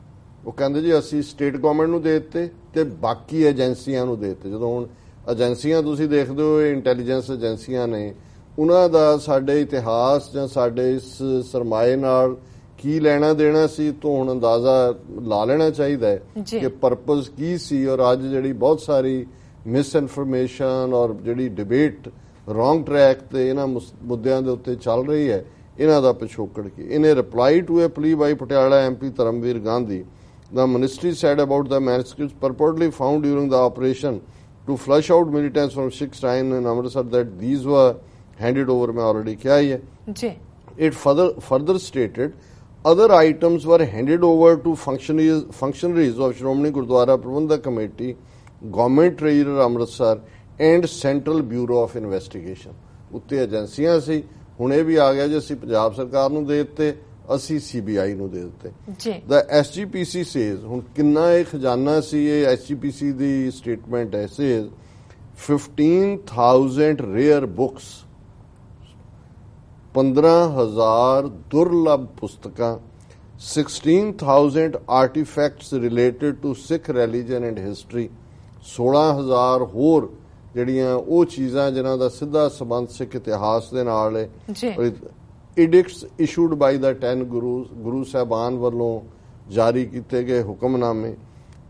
ਉਹ ਕਹਿੰਦੇ ਜੀ ਅਸੀਂ state government ਨੂੰ ਦੇ ਦਿੱਤੇ ਤੇ ਬਾਕੀ ਏਜੰਸੀਆਂ ਨੂੰ ਦੇ ਦਿੱਤੇ ਜਦੋਂ ਹੁਣ ਏਜੰਸੀਆਂ ਤੁਸੀਂ ਦੇਖਦੇ ਹੋ ਇੰਟੈਲੀਜੈਂਸ ਏਜੰਸੀਆਂ ਨੇ ਉਹਨਾਂ ਦਾ ਸਾਡੇ ਇਤਿਹਾਸ ਜਾਂ ਸਾਡੇ ਇਸ ਸਰਮਾਏ ਨਾਲ ਕੀ ਲੈਣਾ ਦੇਣਾ ਸੀ ਤੋਂ ਹੁਣ ਅੰਦਾਜ਼ਾ ਲਾ ਲੈਣਾ ਚਾਹੀਦਾ ਹੈ। ਕਿ ਪਰਪਸ ਕੀ ਸੀ ਔਰ ਅੱਜ ਜਿਹੜੀ ਬਹੁਤ ਸਾਰੀ ਮਿਸ ਇਨਫੋਰਮੇਸ਼ਨ ਔਰ ਜਿਹੜੀ ਡਿਬੇਟ ਰੋਂਗ ਟਰੈਕ ਤੇ ਇਹਨਾਂ ਮੁੱਦਿਆਂ ਦੇ ਉੱਤੇ ਚੱਲ ਰਹੀ ਹੈ ਇਹਨਾਂ ਦਾ ਪਿਛੋਕੜ ਕੀ ਇਨ reply to a plea by Patiala MP Dharamvir Gandhi the ministry said about the manuscripts purportedly found during the operation to flush out militants from Sikh shrine in Amritsar that these were handed over मैं already किया ही है ਜੀ it further further stated other items were handed over to functionaries functionaries of Shromani Gurdwara Prabandhak Committee, Government Treasurer Amritsar and Central Bureau of Investigation. ਉੱਤੇ ਏਜੰਸੀਆਂ ਸੀ ਹੁਣ ਇਹ ਵੀ ਆ ਗਿਆ ਜੇ ਅਸੀਂ ਪੰਜਾਬ ਸਰਕਾਰ ਨੂੰ ਦੇ ਦਿੱਤੇ ਅਸੀਂ ਸੀਬੀਆਈ ਨੂੰ ਦੇ ਦਿੱਤੇ। ਜੀ। ਦਾ ਐਸਜੀਪੀਸੀ ਸੇਜ਼ ਹੁਣ ਕਿੰਨਾ ਇਹ ਖਜ਼ਾਨਾ ਸੀ ਇਹ ਐਸਜੀਪੀਸੀ ਦੀ ਸਟੇਟਮੈਂਟ ਹੈ ਸੇਜ਼ 15000 ਰੇਅਰ ਬੁక్స్ 15000 ਦੁਰਲਭ ਪੁਸਤਕਾਂ 16000 artefacts related to Sikh religion and history 16000 ਹੋਰ ਜਿਹੜੀਆਂ ਉਹ ਚੀਜ਼ਾਂ ਜਿਨ੍ਹਾਂ ਦਾ ਸਿੱਧਾ ਸੰਬੰਧ ਸਿੱਖ ਇਤਿਹਾਸ ਦੇ ਨਾਲ ਹੈ। ਜੀ। ਇਡਿਕਟਸ ਇਸ਼ੂਡ ਬਾਈ ਦਾ 10 ਗੁਰੂ ਗੁਰੂ ਸਾਹਿਬਾਨ ਵੱਲੋਂ ਜਾਰੀ ਕੀਤੇ ਗਏ ਹੁਕਮਨਾਮੇ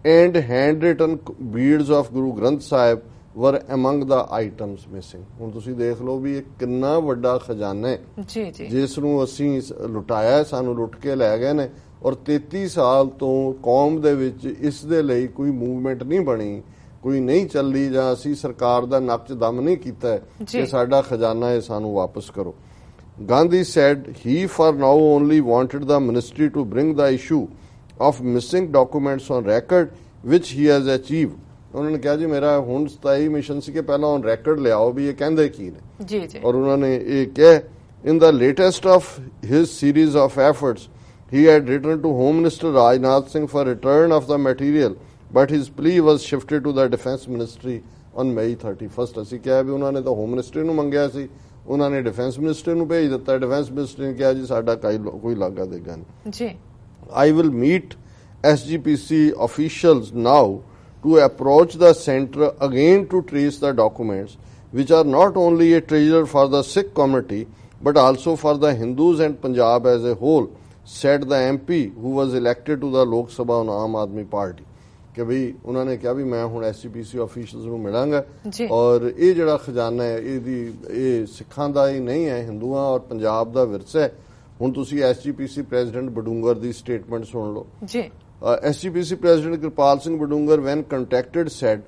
and hand written beads of Guru Granth Sahib were among the items missing ਹੁਣ ਤੁਸੀਂ ਦੇਖ ਲਓ ਵੀ ਇਹ ਕਿੰਨਾ ਵੱਡਾ ਖਜ਼ਾਨਾ ਹੈ ਜੀ ਜੀ ਜਿਸ ਨੂੰ ਅਸੀਂ ਲੁਟਾਇਆ ਸਾਨੂੰ ਲੁੱਟ ਕੇ ਲੈ ਗਏ ਨੇ ਔਰ 33 ਸਾਲ ਤੋਂ ਕੌਮ ਦੇ ਵਿੱਚ ਇਸ ਦੇ ਲਈ ਕੋਈ ਮੂਵਮੈਂਟ ਨਹੀਂ ਬਣੀ ਕੋਈ ਨਹੀਂ ਚੱਲੀ ਜਾਂ ਅਸੀਂ ਸਰਕਾਰ ਦਾ ਨੱਚ ਦਮ ਨਹੀਂ ਕੀਤਾ। ਕਿ ਸਾਡਾ ਖਜ਼ਾਨਾ ਹੈ ਸਾਨੂੰ ਵਾਪਸ ਕਰੋ Gandhi said he for now only wanted the ministry to bring the issue of missing documents on record which he has achieved ਉਹਨਾਂ ਨੇ ਕਿਹਾ ਜੀ ਮੇਰਾ ਹੁਣ 27 ਮਿਸ਼ਨ ਸੀ ਕਿ ਪਹਿਲਾਂ ਔਨ ਰੈਕੋਰਡ ਲਿਆਓ ਵੀ ਇਹ ਕਹਿੰਦੇ ਕੀ ਨੇ ਜੀ ਜੀ ਔਰ ਉਹਨਾਂ ਨੇ ਇਹ ਕਿਹਾ in the latest of his series of efforts he had written to home minister rajnath singh for return of the material but his plea was shifted to the defense ministry on may 31st ਅਸੀਂ ਕਿਹਾ ਵੀ ਉਹਨਾਂ ਨੇ ਤਾਂ home ministry ਨੂੰ ਮੰਗਿਆ ਸੀ ਉਹਨਾਂ ਨੇ defence minister ਨੂੰ ਭੇਜ ਦਿੱਤਾ ਡਿਫੈਂਸ ਮਿਨਿਸਟਰ ਨੇ ਕਿਹਾ ਜੀ ਸਾਡਾ ਕੋਈ ਕੋਈ ਲਾਗਾ ਦੇਗਾ ਨਹੀਂ ਜੀ I will meet SGPC officials now to approach the center again to trace the documents, which are not only a treasure for the Sikh community but also for the Hindus and Punjab as a whole, said the MP who was elected to the Lok Sabha on Aam Aadmi Party. ਕਿ ਵੀ ਉਹਨਾਂ ਨੇ ਕਿਹਾ ਵੀ ਮੈਂ ਹੁਣ SGPC officials ਨੂੰ ਮਿਲਾਂਗਾ। ਔਰ ਇਹ ਜਿਹੜਾ ਖਜ਼ਾਨਾ ਹੈ ਇਹਦੀ ਇਹ ਸਿੱਖਾਂ ਦਾ ਹੀ ਨਹੀਂ ਹੈ ਹਿੰਦੂਆਂ ਔਰ ਪੰਜਾਬ ਦਾ ਵਿਰਸਾ ਹੈ। ਹੁਣ ਤੁਸੀਂ ਐਸਜੀਪੀਸੀ ਪ੍ਰੈਜ਼ੀਡੈਂਟ ਬਡੂੰਗਰ ਦੀ ਸਟੇਟਮੈਂਟ ਸੁਣ ਲਓ। ਜੀ। SGPC President Kirpal Singh Badungar, when contacted, said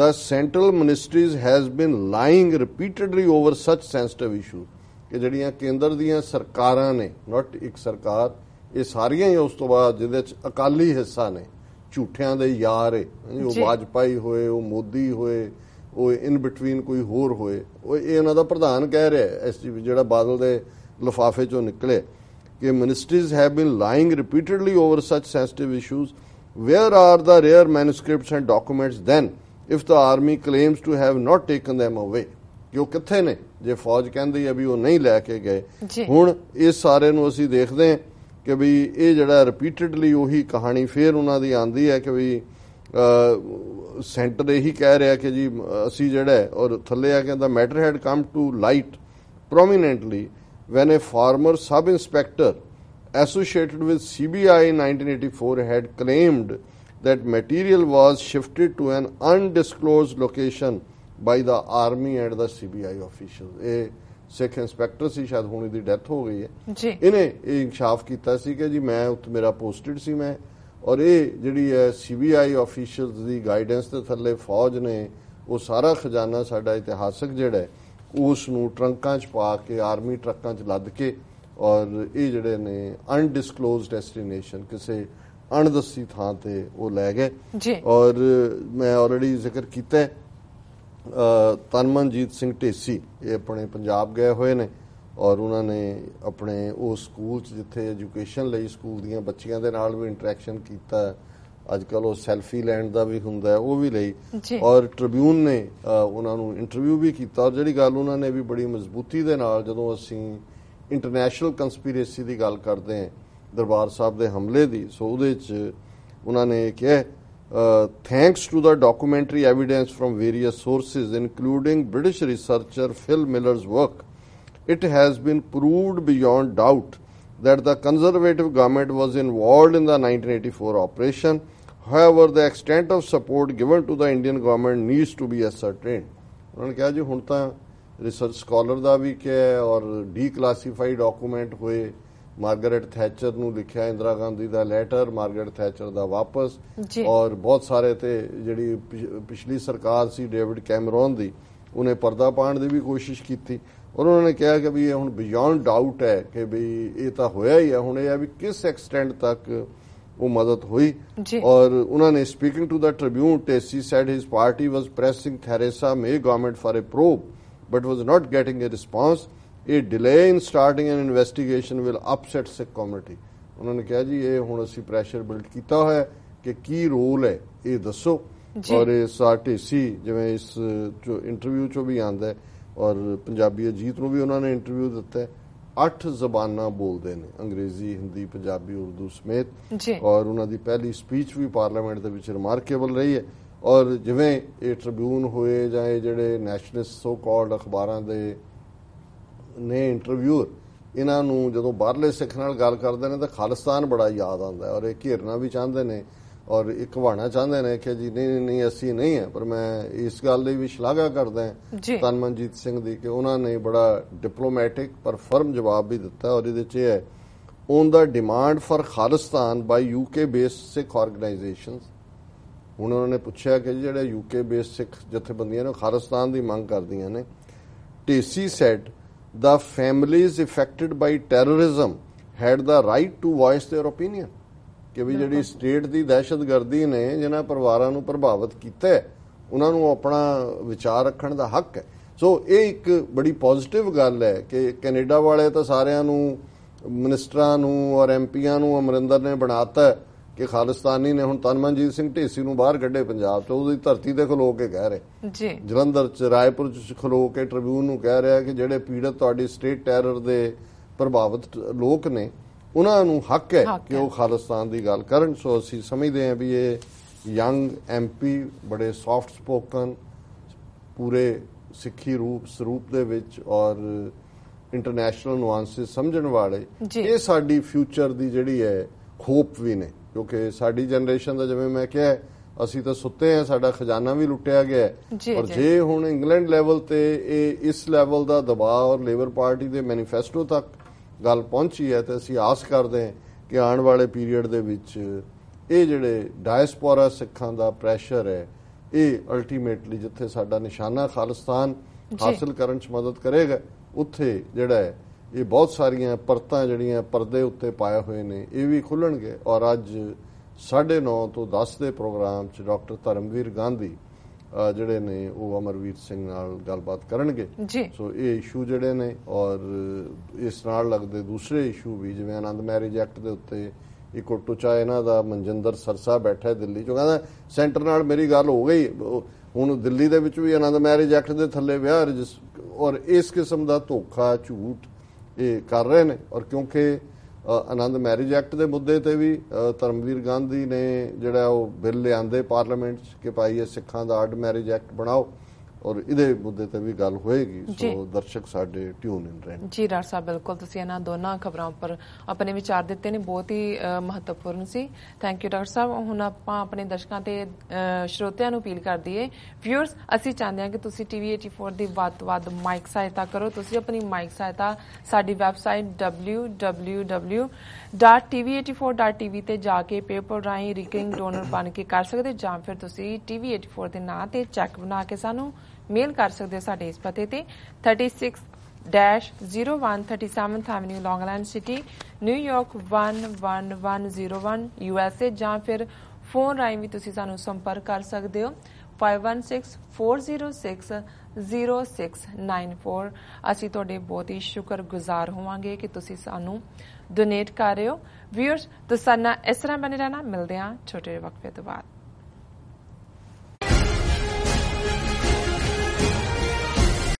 the central ministries has been lying repeatedly over such sensitive issues. ਕਿ ਜਿਹੜੀਆਂ ਕੇਂਦਰ ਦੀਆਂ ਸਰਕਾਰਾਂ ਨੇ ਨਾਟ ਇੱਕ ਸਰਕਾਰ ਇਹ ਸਾਰੀਆਂ ਹੀ ਉਸ ਤੋਂ ਬਾਅਦ ਜਿਹਦੇ ਚ ਅਕਾਲੀ ਹਿੱਸਾ ਨੇ। ਝੂਠਿਆਂ ਦੇ ਯਾਰ ਏ ਉਹ। ਵਾਜਪਾਈ ਹੋਏ ਉਹ ਮੋਦੀ ਹੋਏ ਉਹ ਇਨ ਬਿਟਵੀਨ ਕੋਈ ਹੋਰ ਹੋਏ ਉਹ ਇਹ ਉਹਨਾਂ ਦਾ ਪ੍ਰਧਾਨ ਕਹਿ ਰਿਹਾ ਐਸਜੀਪੀ ਜਿਹੜਾ ਬਾਦਲ ਦੇ ਲਿਫਾਫੇ ਚੋਂ ਨਿਕਲੇ ਕਿ ministries have been lying repeatedly over such sensitive issues. Where are the rare manuscripts and documents then if the army claims to have not taken them away? ਕਿ ਉਹ ਕਿੱਥੇ ਨੇ ਜੇ ਫੌਜ ਕਹਿੰਦੀ ਹੈ ਵੀ ਉਹ ਨਹੀਂ ਲੈ ਕੇ ਗਏ। ਹੁਣ ਇਸ ਸਾਰੇ ਨੂੰ ਅਸੀਂ ਦੇਖਦੇ ਹਾਂ ਕਿ ਵੀ ਇਹ ਜਿਹੜਾ ਰਿਪੀਟਡਲੀ ਉਹੀ ਕਹਾਣੀ ਫੇਰ ਉਹਨਾਂ ਦੀ ਆਂਦੀ ਹੈ ਕਿ ਵੀ ਸੈਂਟਰ ਇਹੀ ਕਹਿ ਰਿਹਾ ਕਿ ਜੀ ਅ, ਅਸੀਂ ਜਿਹੜਾ ਹੈ ਔਰ ਥੱਲੇ ਆ ਕਹਿੰਦਾ matter had come to light prominently when a former sub inspector associated with CBI in 1984 had claimed that material was shifted to an undisclosed location by the army and the CBI officials. ਇਹ ਸਿੱਖ inspector ਸੀ ਸ਼ਾਇਦ ਹੁਣ ਇਹਦੀ death ਹੋ ਗਈ ਹੈ। ਜੀ। ਇਹਨੇ ਇਹ ਇਨਕਸ਼ਾਫ ਕੀਤਾ ਸੀ ਕਿ ਜੀ ਮੈਂ ਉੱਥੇ ਮੇਰਾ ਪੋਸਟਡ ਸੀ ਮੈਂ। ਔਰ ਇਹ ਜਿਹੜੀ ਹੈ ਸੀਬੀਆਈ ਆਫੀਸ਼ੀਅਲਸ ਦੀ ਗਾਈਡੈਂਸ ਦੇ ਥੱਲੇ ਫੌਜ ਨੇ ਉਹ ਸਾਰਾ ਖਜ਼ਾਨਾ ਸਾਡਾ ਇਤਿਹਾਸਕ ਜਿਹੜਾ ਉਸ ਨੂੰ ਟਰੰਕਾਂ 'ਚ ਪਾ ਕੇ ਆਰਮੀ ਟਰੱਕਾਂ 'ਚ ਲੱਦ ਕੇ ਔਰ ਇਹ ਜਿਹੜੇ ਨੇ ਅਨਡਿਸਕਲੋਜ਼ਡ ਡੈਸਟੀਨੇਸ਼ਨ ਕਿਸੇ ਅਣਦੱਸੀ ਥਾਂ ਤੇ ਉਹ ਲੈ ਗਏ। ਜੀ। ਔਰ ਮੈਂ ਆਲਰੇਡੀ ਜ਼ਿਕਰ ਕੀਤਾ ਤਨਮਨਜੀਤ ਸਿੰਘ ਢੇਸੀ ਇਹ ਆਪਣੇ ਪੰਜਾਬ ਗਏ ਹੋਏ ਨੇ ਔਰ ਉਹਨਾਂ ਨੇ ਆਪਣੇ ਉਹ ਸਕੂਲ ਚ ਜਿੱਥੇ ਐਜੂਕੇਸ਼ਨ ਲਈ ਸਕੂਲ ਦੀਆਂ ਬੱਚੀਆਂ ਦੇ ਨਾਲ ਵੀ ਇੰਟਰੈਕਸ਼ਨ ਕੀਤਾ ਅੱਜ ਕੱਲ ਉਹ ਸੈਲਫੀ ਲੈਣ ਦਾ ਵੀ ਹੁੰਦਾ ਉਹ ਵੀ ਲਈ। ਔਰ ਟ੍ਰਿਬਿਊਨ ਨੇ ਉਹਨਾਂ ਨੂੰ ਇੰਟਰਵਿਊ ਵੀ ਕੀਤਾ ਔਰ ਜਿਹੜੀ ਗੱਲ ਉਹਨਾਂ ਨੇ ਵੀ ਬੜੀ ਮਜ਼ਬੂਤੀ ਦੇ ਨਾਲ ਜਦੋਂ ਅਸੀਂ ਇੰਟਰਨੈਸ਼ਨਲ ਕੰਸਪੀਰੇਸੀ ਦੀ ਗੱਲ ਕਰਦੇ ਹਾਂ ਦਰਬਾਰ ਸਾਹਿਬ ਦੇ ਹਮਲੇ ਦੀ ਸੋ ਉਹਦੇ ਚ ਉਹਨਾਂ ਨੇ ਕਿਹਾ Uh, thanks to the documentary evidence from various sources, including British researcher Phil Miller's work, it has been proved beyond doubt that the Conservative government was involved in the 1984 operation. However, the extent of support given to the Indian government needs to be ascertained. उन्होंने कहा जी हूँ तो research scholar का भी क्या है और डीक्लासीफाई Margaret Thatcher ਨੂੰ ਲਿਖਿਆ ਇੰਦਰਾ ਗਾਂਧੀ ਦਾ ਲੈਟਰ ਮਾਰਗਰੇਟ ਥੈਚਰ ਦਾ ਵਾਪਸ। ਔਰ ਬਹੁਤ ਸਾਰੇ ਤੇ ਜਿਹੜੀ ਪਿਛ- ਪਿਛਲੀ ਸਰਕਾਰ ਸੀ ਡੇਵਿਡ ਕੈਮਰੋਨ ਦੀ ਉਹਨੇ ਪਰਦਾ ਪਾਉਣ ਦੀ ਵੀ ਕੋਸ਼ਿਸ਼ ਕੀਤੀ ਔਰ ਉਹਨਾਂ ਨੇ ਕਿਹਾ ਕਿ ਵੀ ਇਹ ਹੁਣ ਬਿਯੋਂਡ ਡਾਊਟ ਹੈ ਕਿ ਵੀ ਇਹ ਤਾਂ ਹੋਇਆ ਹੀ ਹੈ ਹੁਣ ਇਹ ਹੈ ਵੀ ਕਿਸ ਐਕਸਟੈਂਟ ਤੱਕ ਉਹ ਮਦਦ ਹੋਈ। ਔਰ ਉਹਨਾਂ ਨੇ speaking to the Tribune Dhesi said his party was pressing Theresa May government for a probe but was not getting a response. A delay in starting an investigation will upset Sikh community. ਉਹਨਾਂ ਨੇ ਕਿਹਾ ਜੀ ਇਹ ਹੁਣ ਅਸੀਂ pressure build ਕੀਤਾ ਹੋਇਆ ਹੈ ਕਿ ਕੀ ਰੋਲ ਹੈ ਇਹ ਦੱਸੋ। ਔਰ ਇਸ ਆਰਟੀਸੀ ਜਿਵੇਂ ਇਸ ਜੋ ਇੰਟਰਵਿਊ ਚੋਂ ਵੀ ਆਂਦਾ ਹੈ ਔਰ ਪੰਜਾਬੀ ਅਜੀਤ ਨੂੰ ਵੀ ਉਹਨਾਂ ਨੇ ਇੰਟਰਵਿਊ ਦਿੱਤਾ ਹੈ ਅੱਠ ਜ਼ਬਾਨਾਂ ਬੋਲਦੇ ਨੇ ਅੰਗਰੇਜ਼ੀ ਹਿੰਦੀ ਪੰਜਾਬੀ ਉਰਦੂ ਸਮੇਤ। ਔਰ ਉਹਨਾਂ ਦੀ ਪਹਿਲੀ ਸਪੀਚ ਵੀ ਪਾਰਲੀਮੈਂਟ ਦੇ ਵਿੱਚ ਰਿਮਾਰਕੇਬਲ ਰਹੀ ਹੈ ਔਰ ਜਿਵੇਂ ਇਹ ਟ੍ਰਿਬਿਊਨ ਹੋਏ ਜਾਂ ਇਹ ਜਿਹੜੇ ਨੈਸ਼ਨਲਿਸਟ ਸੋ ਕਾਲਡ ਅਖਬਾਰਾਂ ਦੇ ਨੇ ਇੰਟਰਵਿਊਅਰ ਇਹਨਾਂ ਨੂੰ ਜਦੋਂ ਬਾਹਰਲੇ ਸਿੱਖ ਨਾਲ ਗੱਲ ਕਰਦੇ ਨੇ ਤਾਂ ਖਾਲਿਸਤਾਨ ਬੜਾ ਯਾਦ ਆਉਂਦਾ ਹੈ ਔਰ ਇਹ ਘੇਰਨਾ ਵੀ ਚਾਹੁੰਦੇ ਨੇ ਔਰ ਇੱਕ ਵਾਣਾ ਚਾਹੁੰਦੇ ਨੇ ਕਿ ਜੀ ਨਹੀਂ ਨਹੀਂ ਅਸੀਂ ਨਹੀਂ ਹੈ ਪਰ ਮੈਂ ਇਸ ਗੱਲ ਦੀ ਵੀ ਸ਼ਲਾਘਾ ਕਰਦਾ। ਹਾਂ ਤਨਮਨਜੀਤ ਸਿੰਘ ਦੀ ਕਿ ਉਹਨਾਂ ਨੇ ਬੜਾ ਡਿਪਲੋਮੈਟਿਕ ਪਰ ਫਰਮ ਜਵਾਬ ਵੀ ਦਿੱਤਾ ਔਰ ਇਹਦੇ 'ਚ ਇਹ ਹੈ on the demand for Khalistan by UK based Sikh organisations ਹੁਣ ਉਹਨਾਂ ਨੇ ਪੁੱਛਿਆ ਕਿ ਜਿਹੜੇ ਯੂਕੇ ਬੇਸਡ ਸਿੱਖ ਜਥੇਬੰਦੀਆਂ ਨੇ ਖਾਲਿਸਤਾਨ ਦੀ ਮੰਗ ਕਰਦੀਆਂ ਨੇ Dhesi said the families affected by terrorism. Had the right to voice their opinion. ਕਿ ਵੀ ਜਿਹੜੀ ਸਟੇਟ ਦੀ ਦਹਿਸ਼ਤਗਰਦੀ ਨੇ ਜਿਨ੍ਹਾਂ ਪਰਿਵਾਰਾਂ ਨੂੰ ਪ੍ਰਭਾਵਿਤ ਕੀਤਾ ਉਹਨਾਂ ਨੂੰ ਆਪਣਾ ਵਿਚਾਰ ਰੱਖਣ ਦਾ ਹੱਕ ਹੈ। ਸੋ ਇਹ ਇੱਕ ਬੜੀ ਪੋਜ਼ਿਟਿਵ ਗੱਲ ਹੈ ਕਿ ਕੈਨੇਡਾ ਵਾਲੇ ਤਾਂ ਸਾਰਿਆਂ ਨੂੰ ਮਿਨਿਸਟਰਾਂ ਨੂੰ ਔਰ ਐਮਪੀਆਂ ਨੂੰ ਅਮਰਿੰਦਰ ਨੇ ਬਣਾਤਾ ਕਿ ਖਾਲਿਸਤਾਨੀ ਨੇ ਹੁਣ ਤਨਮਨਜੀਤ ਸਿੰਘ ਢੇਸੀ ਨੂੰ ਬਾਹਰ ਕੱਢੇ ਪੰਜਾਬ ਤੋਂ ਉਹਦੀ ਧਰਤੀ ਤੇ ਖਲੋ ਕੇ ਕਹਿ ਰਹੇ। ਜੀ। ਜਲੰਧਰ ਚ ਰਾਏਪੁਰ ਚ ਖਲੋ ਕੇ ਟ੍ਰਿਬਿਊਨ ਨੂੰ ਕਹਿ ਰਿਹਾ ਕਿ ਜਿਹੜੇ ਪੀੜਤ ਤੁਹਾਡੀ ਸਟੇਟ ਟੈਰਰ ਦੇ ਪ੍ਰਭਾਵਿਤ ਲੋਕ ਨੇ ਉਹਨਾਂ ਨੂੰ ਹੱਕ ਹੈ ਕਿ। ਉਹ ਖਾਲਿਸਤਾਨ ਦੀ ਗੱਲ ਕਰਨ। ਸੋ ਅਸੀਂ ਸਮਝਦੇ ਹਾਂ ਵੀ ਇਹ ਯੰਗ ਐਮਪੀ ਬੜੇ ਸੌਫਟ ਸਪੋਕਨ ਪੂਰੇ ਸਿੱਖੀ ਰੂਪ ਸਰੂਪ ਦੇ ਵਿੱਚ ਔਰ ਇੰਟਰਨੈਸ਼ਨਲ ਨੁਆਂਸਸ ਸਮਝਣ ਵਾਲੇ। ਇਹ ਸਾਡੀ ਫਿਊਚਰ ਦੀ ਜਿਹੜੀ ਹੈ ਹੋਪ ਵੀ ਨੇ। ਕਿਉਂਕਿ ਸਾਡੀ ਜਨਰੇਸ਼ਨ ਦਾ ਜਿਵੇਂ ਮੈਂ ਕਿਹਾ ਅਸੀਂ ਤਾਂ ਸੁੱਤੇ ਹਾਂ ਸਾਡਾ ਖਜ਼ਾਨਾ ਵੀ ਲੁੱਟਿਆ ਗਿਆ ਹੈ। ਜੀ, ਔਰ ਜੀ। ਜੇ ਹੁਣ ਇੰਗਲੈਂਡ ਲੈਵਲ ਤੇ ਇਹ ਇਸ ਲੈਵਲ ਦਾ ਦਬਾਅ ਔਰ ਲੇਬਰ ਪਾਰਟੀ ਦੇ ਮੈਨੀਫੈਸਟੋ ਤੱਕ ਗੱਲ ਪਹੁੰਚੀ ਹੈ ਤੇ ਅਸੀਂ ਆਸ ਕਰਦੇ ਹਾਂ ਕਿ ਆਉਣ ਵਾਲੇ ਪੀਰੀਅਡ ਦੇ ਵਿੱਚ ਇਹ ਜਿਹੜੇ ਡਾਇਸਪੋਰਾ ਸਿੱਖਾਂ ਦਾ ਪ੍ਰੈਸ਼ਰ ਹੈ ਇਹ ਅਲਟੀਮੇਟਲੀ ਜਿੱਥੇ ਸਾਡਾ ਨਿਸ਼ਾਨਾ ਖਾਲਿਸਤਾਨ। ਹਾਸਲ ਕਰਨ 'ਚ ਮਦਦ ਕਰੇਗਾ ਉੱਥੇ ਜਿਹੜਾ ਹੈ ਇਹ ਬਹੁਤ ਸਾਰੀਆਂ ਪਰਤਾਂ ਜਿਹੜੀਆਂ ਪਰਦੇ ਉੱਤੇ ਪਾਏ ਹੋਏ ਨੇ ਇਹ ਵੀ ਖੁੱਲਣਗੇ ਔਰ ਅੱਜ 9:30 ਤੋਂ 10 ਦੇ ਪ੍ਰੋਗਰਾਮ 'ਚ ਡਾਕਟਰ ਧਰਮਵੀਰ ਗਾਂਧੀ ਜਿਹੜੇ ਨੇ ਉਹ ਅਮਰਵੀਰ ਸਿੰਘ ਨਾਲ ਗੱਲਬਾਤ ਕਰਨਗੇ। ਸੋ ਇਹ ਇਸ਼ੂ ਜਿਹੜੇ ਨੇ ਔਰ ਇਸ ਨਾਲ ਲੱਗਦੇ ਦੂਸਰੇ ਇਸ਼ੂ ਵੀ ਜਿਵੇਂ ਆਨੰਦ ਮੈਰਿਜ ਐਕਟ ਦੇ ਉੱਤੇ ਇੱਕ ਟੁਚਾ ਇਹਨਾਂ ਦਾ ਮਨਜਿੰਦਰ ਸਰਸਾ ਬੈਠਾ ਹੈ ਦਿੱਲੀ ਚੋਂ ਕਹਿੰਦਾ ਸੈਂਟਰ ਨਾਲ ਮੇਰੀ ਗੱਲ ਹੋ ਗਈ ਹੁਣ ਦਿੱਲੀ ਦੇ ਵਿੱਚ ਵੀ ਆਨੰਦ ਮੈਰਿਜ ਐਕਟ ਦੇ ਥੱਲੇ ਵਿਆਹ ਰਜਿਸ ਔਰ ਇਸ ਕਿਸਮ ਦਾ ਧੋਖਾ ਝੂਠ ਇਹ ਕਰ ਰਹੇ ਨੇ ਔਰ ਕਿਉਂਕਿ ਆਨੰਦ ਮੈਰਿਜ ਐਕਟ ਦੇ ਮੁੱਦੇ ਤੇ ਵੀ ਧਰਮਵੀਰ ਗਾਂਧੀ ਨੇ ਜਿਹੜਾ ਉਹ ਬਿੱਲ ਲਿਆਂਦੇ ਪਾਰਲੀਮੈਂਟ 'ਚ ਕਿ ਭਾਈ ਇਹ ਸਿੱਖਾਂ ਦਾ ਅੱਡ ਮੈਰਿਜ ਐਕਟ ਬਣਾਓ। ਔਰ ਇਹਦੇ ਮੁੱਦੇ ਤੇ ਵੀ ਗੱਲ ਹੋਏਗੀ। ਸੋ ਦਰਸ਼ਕ ਸਾਡੇ ਟਿਊਨ ਇਨ ਰਹਿਣ। ਜੀ ਡਾਕਟਰ ਸਾਹਿਬ ਬਿਲਕੁਲ। ਤੁਸੀਂ ਇਹਨਾਂ ਦੋਨਾਂ ਖਬਰਾਂ ਉੱਪਰ ਆਪਣੇ ਵਿਚਾਰ ਦਿੱਤੇ ਨੇ ਬਹੁਤ ਹੀ ਮਹੱਤਵਪੂਰਨ ਸੀ। ਥੈਂਕ ਯੂ ਡਾਕਟਰ ਸਾਹਿਬ। ਹੁਣ ਆਪਾਂ ਆਪਣੇ ਦਰਸ਼ਕਾਂ ਤੇ ਸਰੋਤਿਆਂ ਨੂੰ ਅਪੀਲ ਕਰ ਦਈਏ ਵਿਊਅਰਸ ਅਸੀਂ ਚਾਹੁੰਦੇ ਹਾਂ ਕਿ ਤੁਸੀਂ ਟੀਵੀ 84 ਦੀ ਵੱਧ ਤੋਂ ਵੱਧ ਮਾਈਕ ਸਹਾਇਤਾ ਕਰੋ। ਤੁਸੀਂ ਆਪਣੀ ਮਾਈਕ ਸਹਾਇਤਾ ਸਾਡੀ ਵੈਬਸਾਈਟ www.tv84.tv ਤੇ ਜਾ ਕੇ ਪੇਪਰ ਰਾਹੀਂ ਰਿਕਰਿੰਗ ਡੋਨਰ ਬਣ ਕੇ ਕਰ ਸਕਦੇ ਜਾਂ ਫਿਰ ਤੁਸੀਂ ਟੀਵੀ 84 ਦੇ ਨਾਂ ਤੇ ਚੈੱਕ ਬਣਾ ਕੇ ਸਾਨੂੰ ਮੇਲ ਕਰ ਸਕਦੇ ਹੋ ਸਾਡੇ ਇਸ ਪਤੇ ਤੇ। 36 dash 0137th Avenue, Long Island City, New York 11101 USA ਜਾਂ ਫਿਰ ਫੋਨ ਰਾਹੀਂ ਵੀ ਤੁਸੀਂ ਸਾਨੂੰ ਸੰਪਰਕ ਕਰ ਸਕਦੇ ਹੋ। 5164060694 ਅਸੀਂ ਤੁਹਾਡੇ ਬਹੁਤ ਹੀ ਸ਼ੁਕਰਗੁਜ਼ਾਰ ਹੋਵਾਂਗੇ ਕਿ ਤੁਸੀਂ ਸਾਨੂੰ ਡੋਨੇਟ ਕਰ ਰਹੇ ਹੋ। ਵੀਅਰਸ ਤੁਸੀਂ ਇਸ ਤਰ੍ਹਾਂ ਬਣੇ ਰਹਿਣਾ। ਮਿਲਦੇ ਹਾਂ ਛੋਟੇ ਵਕਫੇ ਤੋਂ ਬਾਅਦ।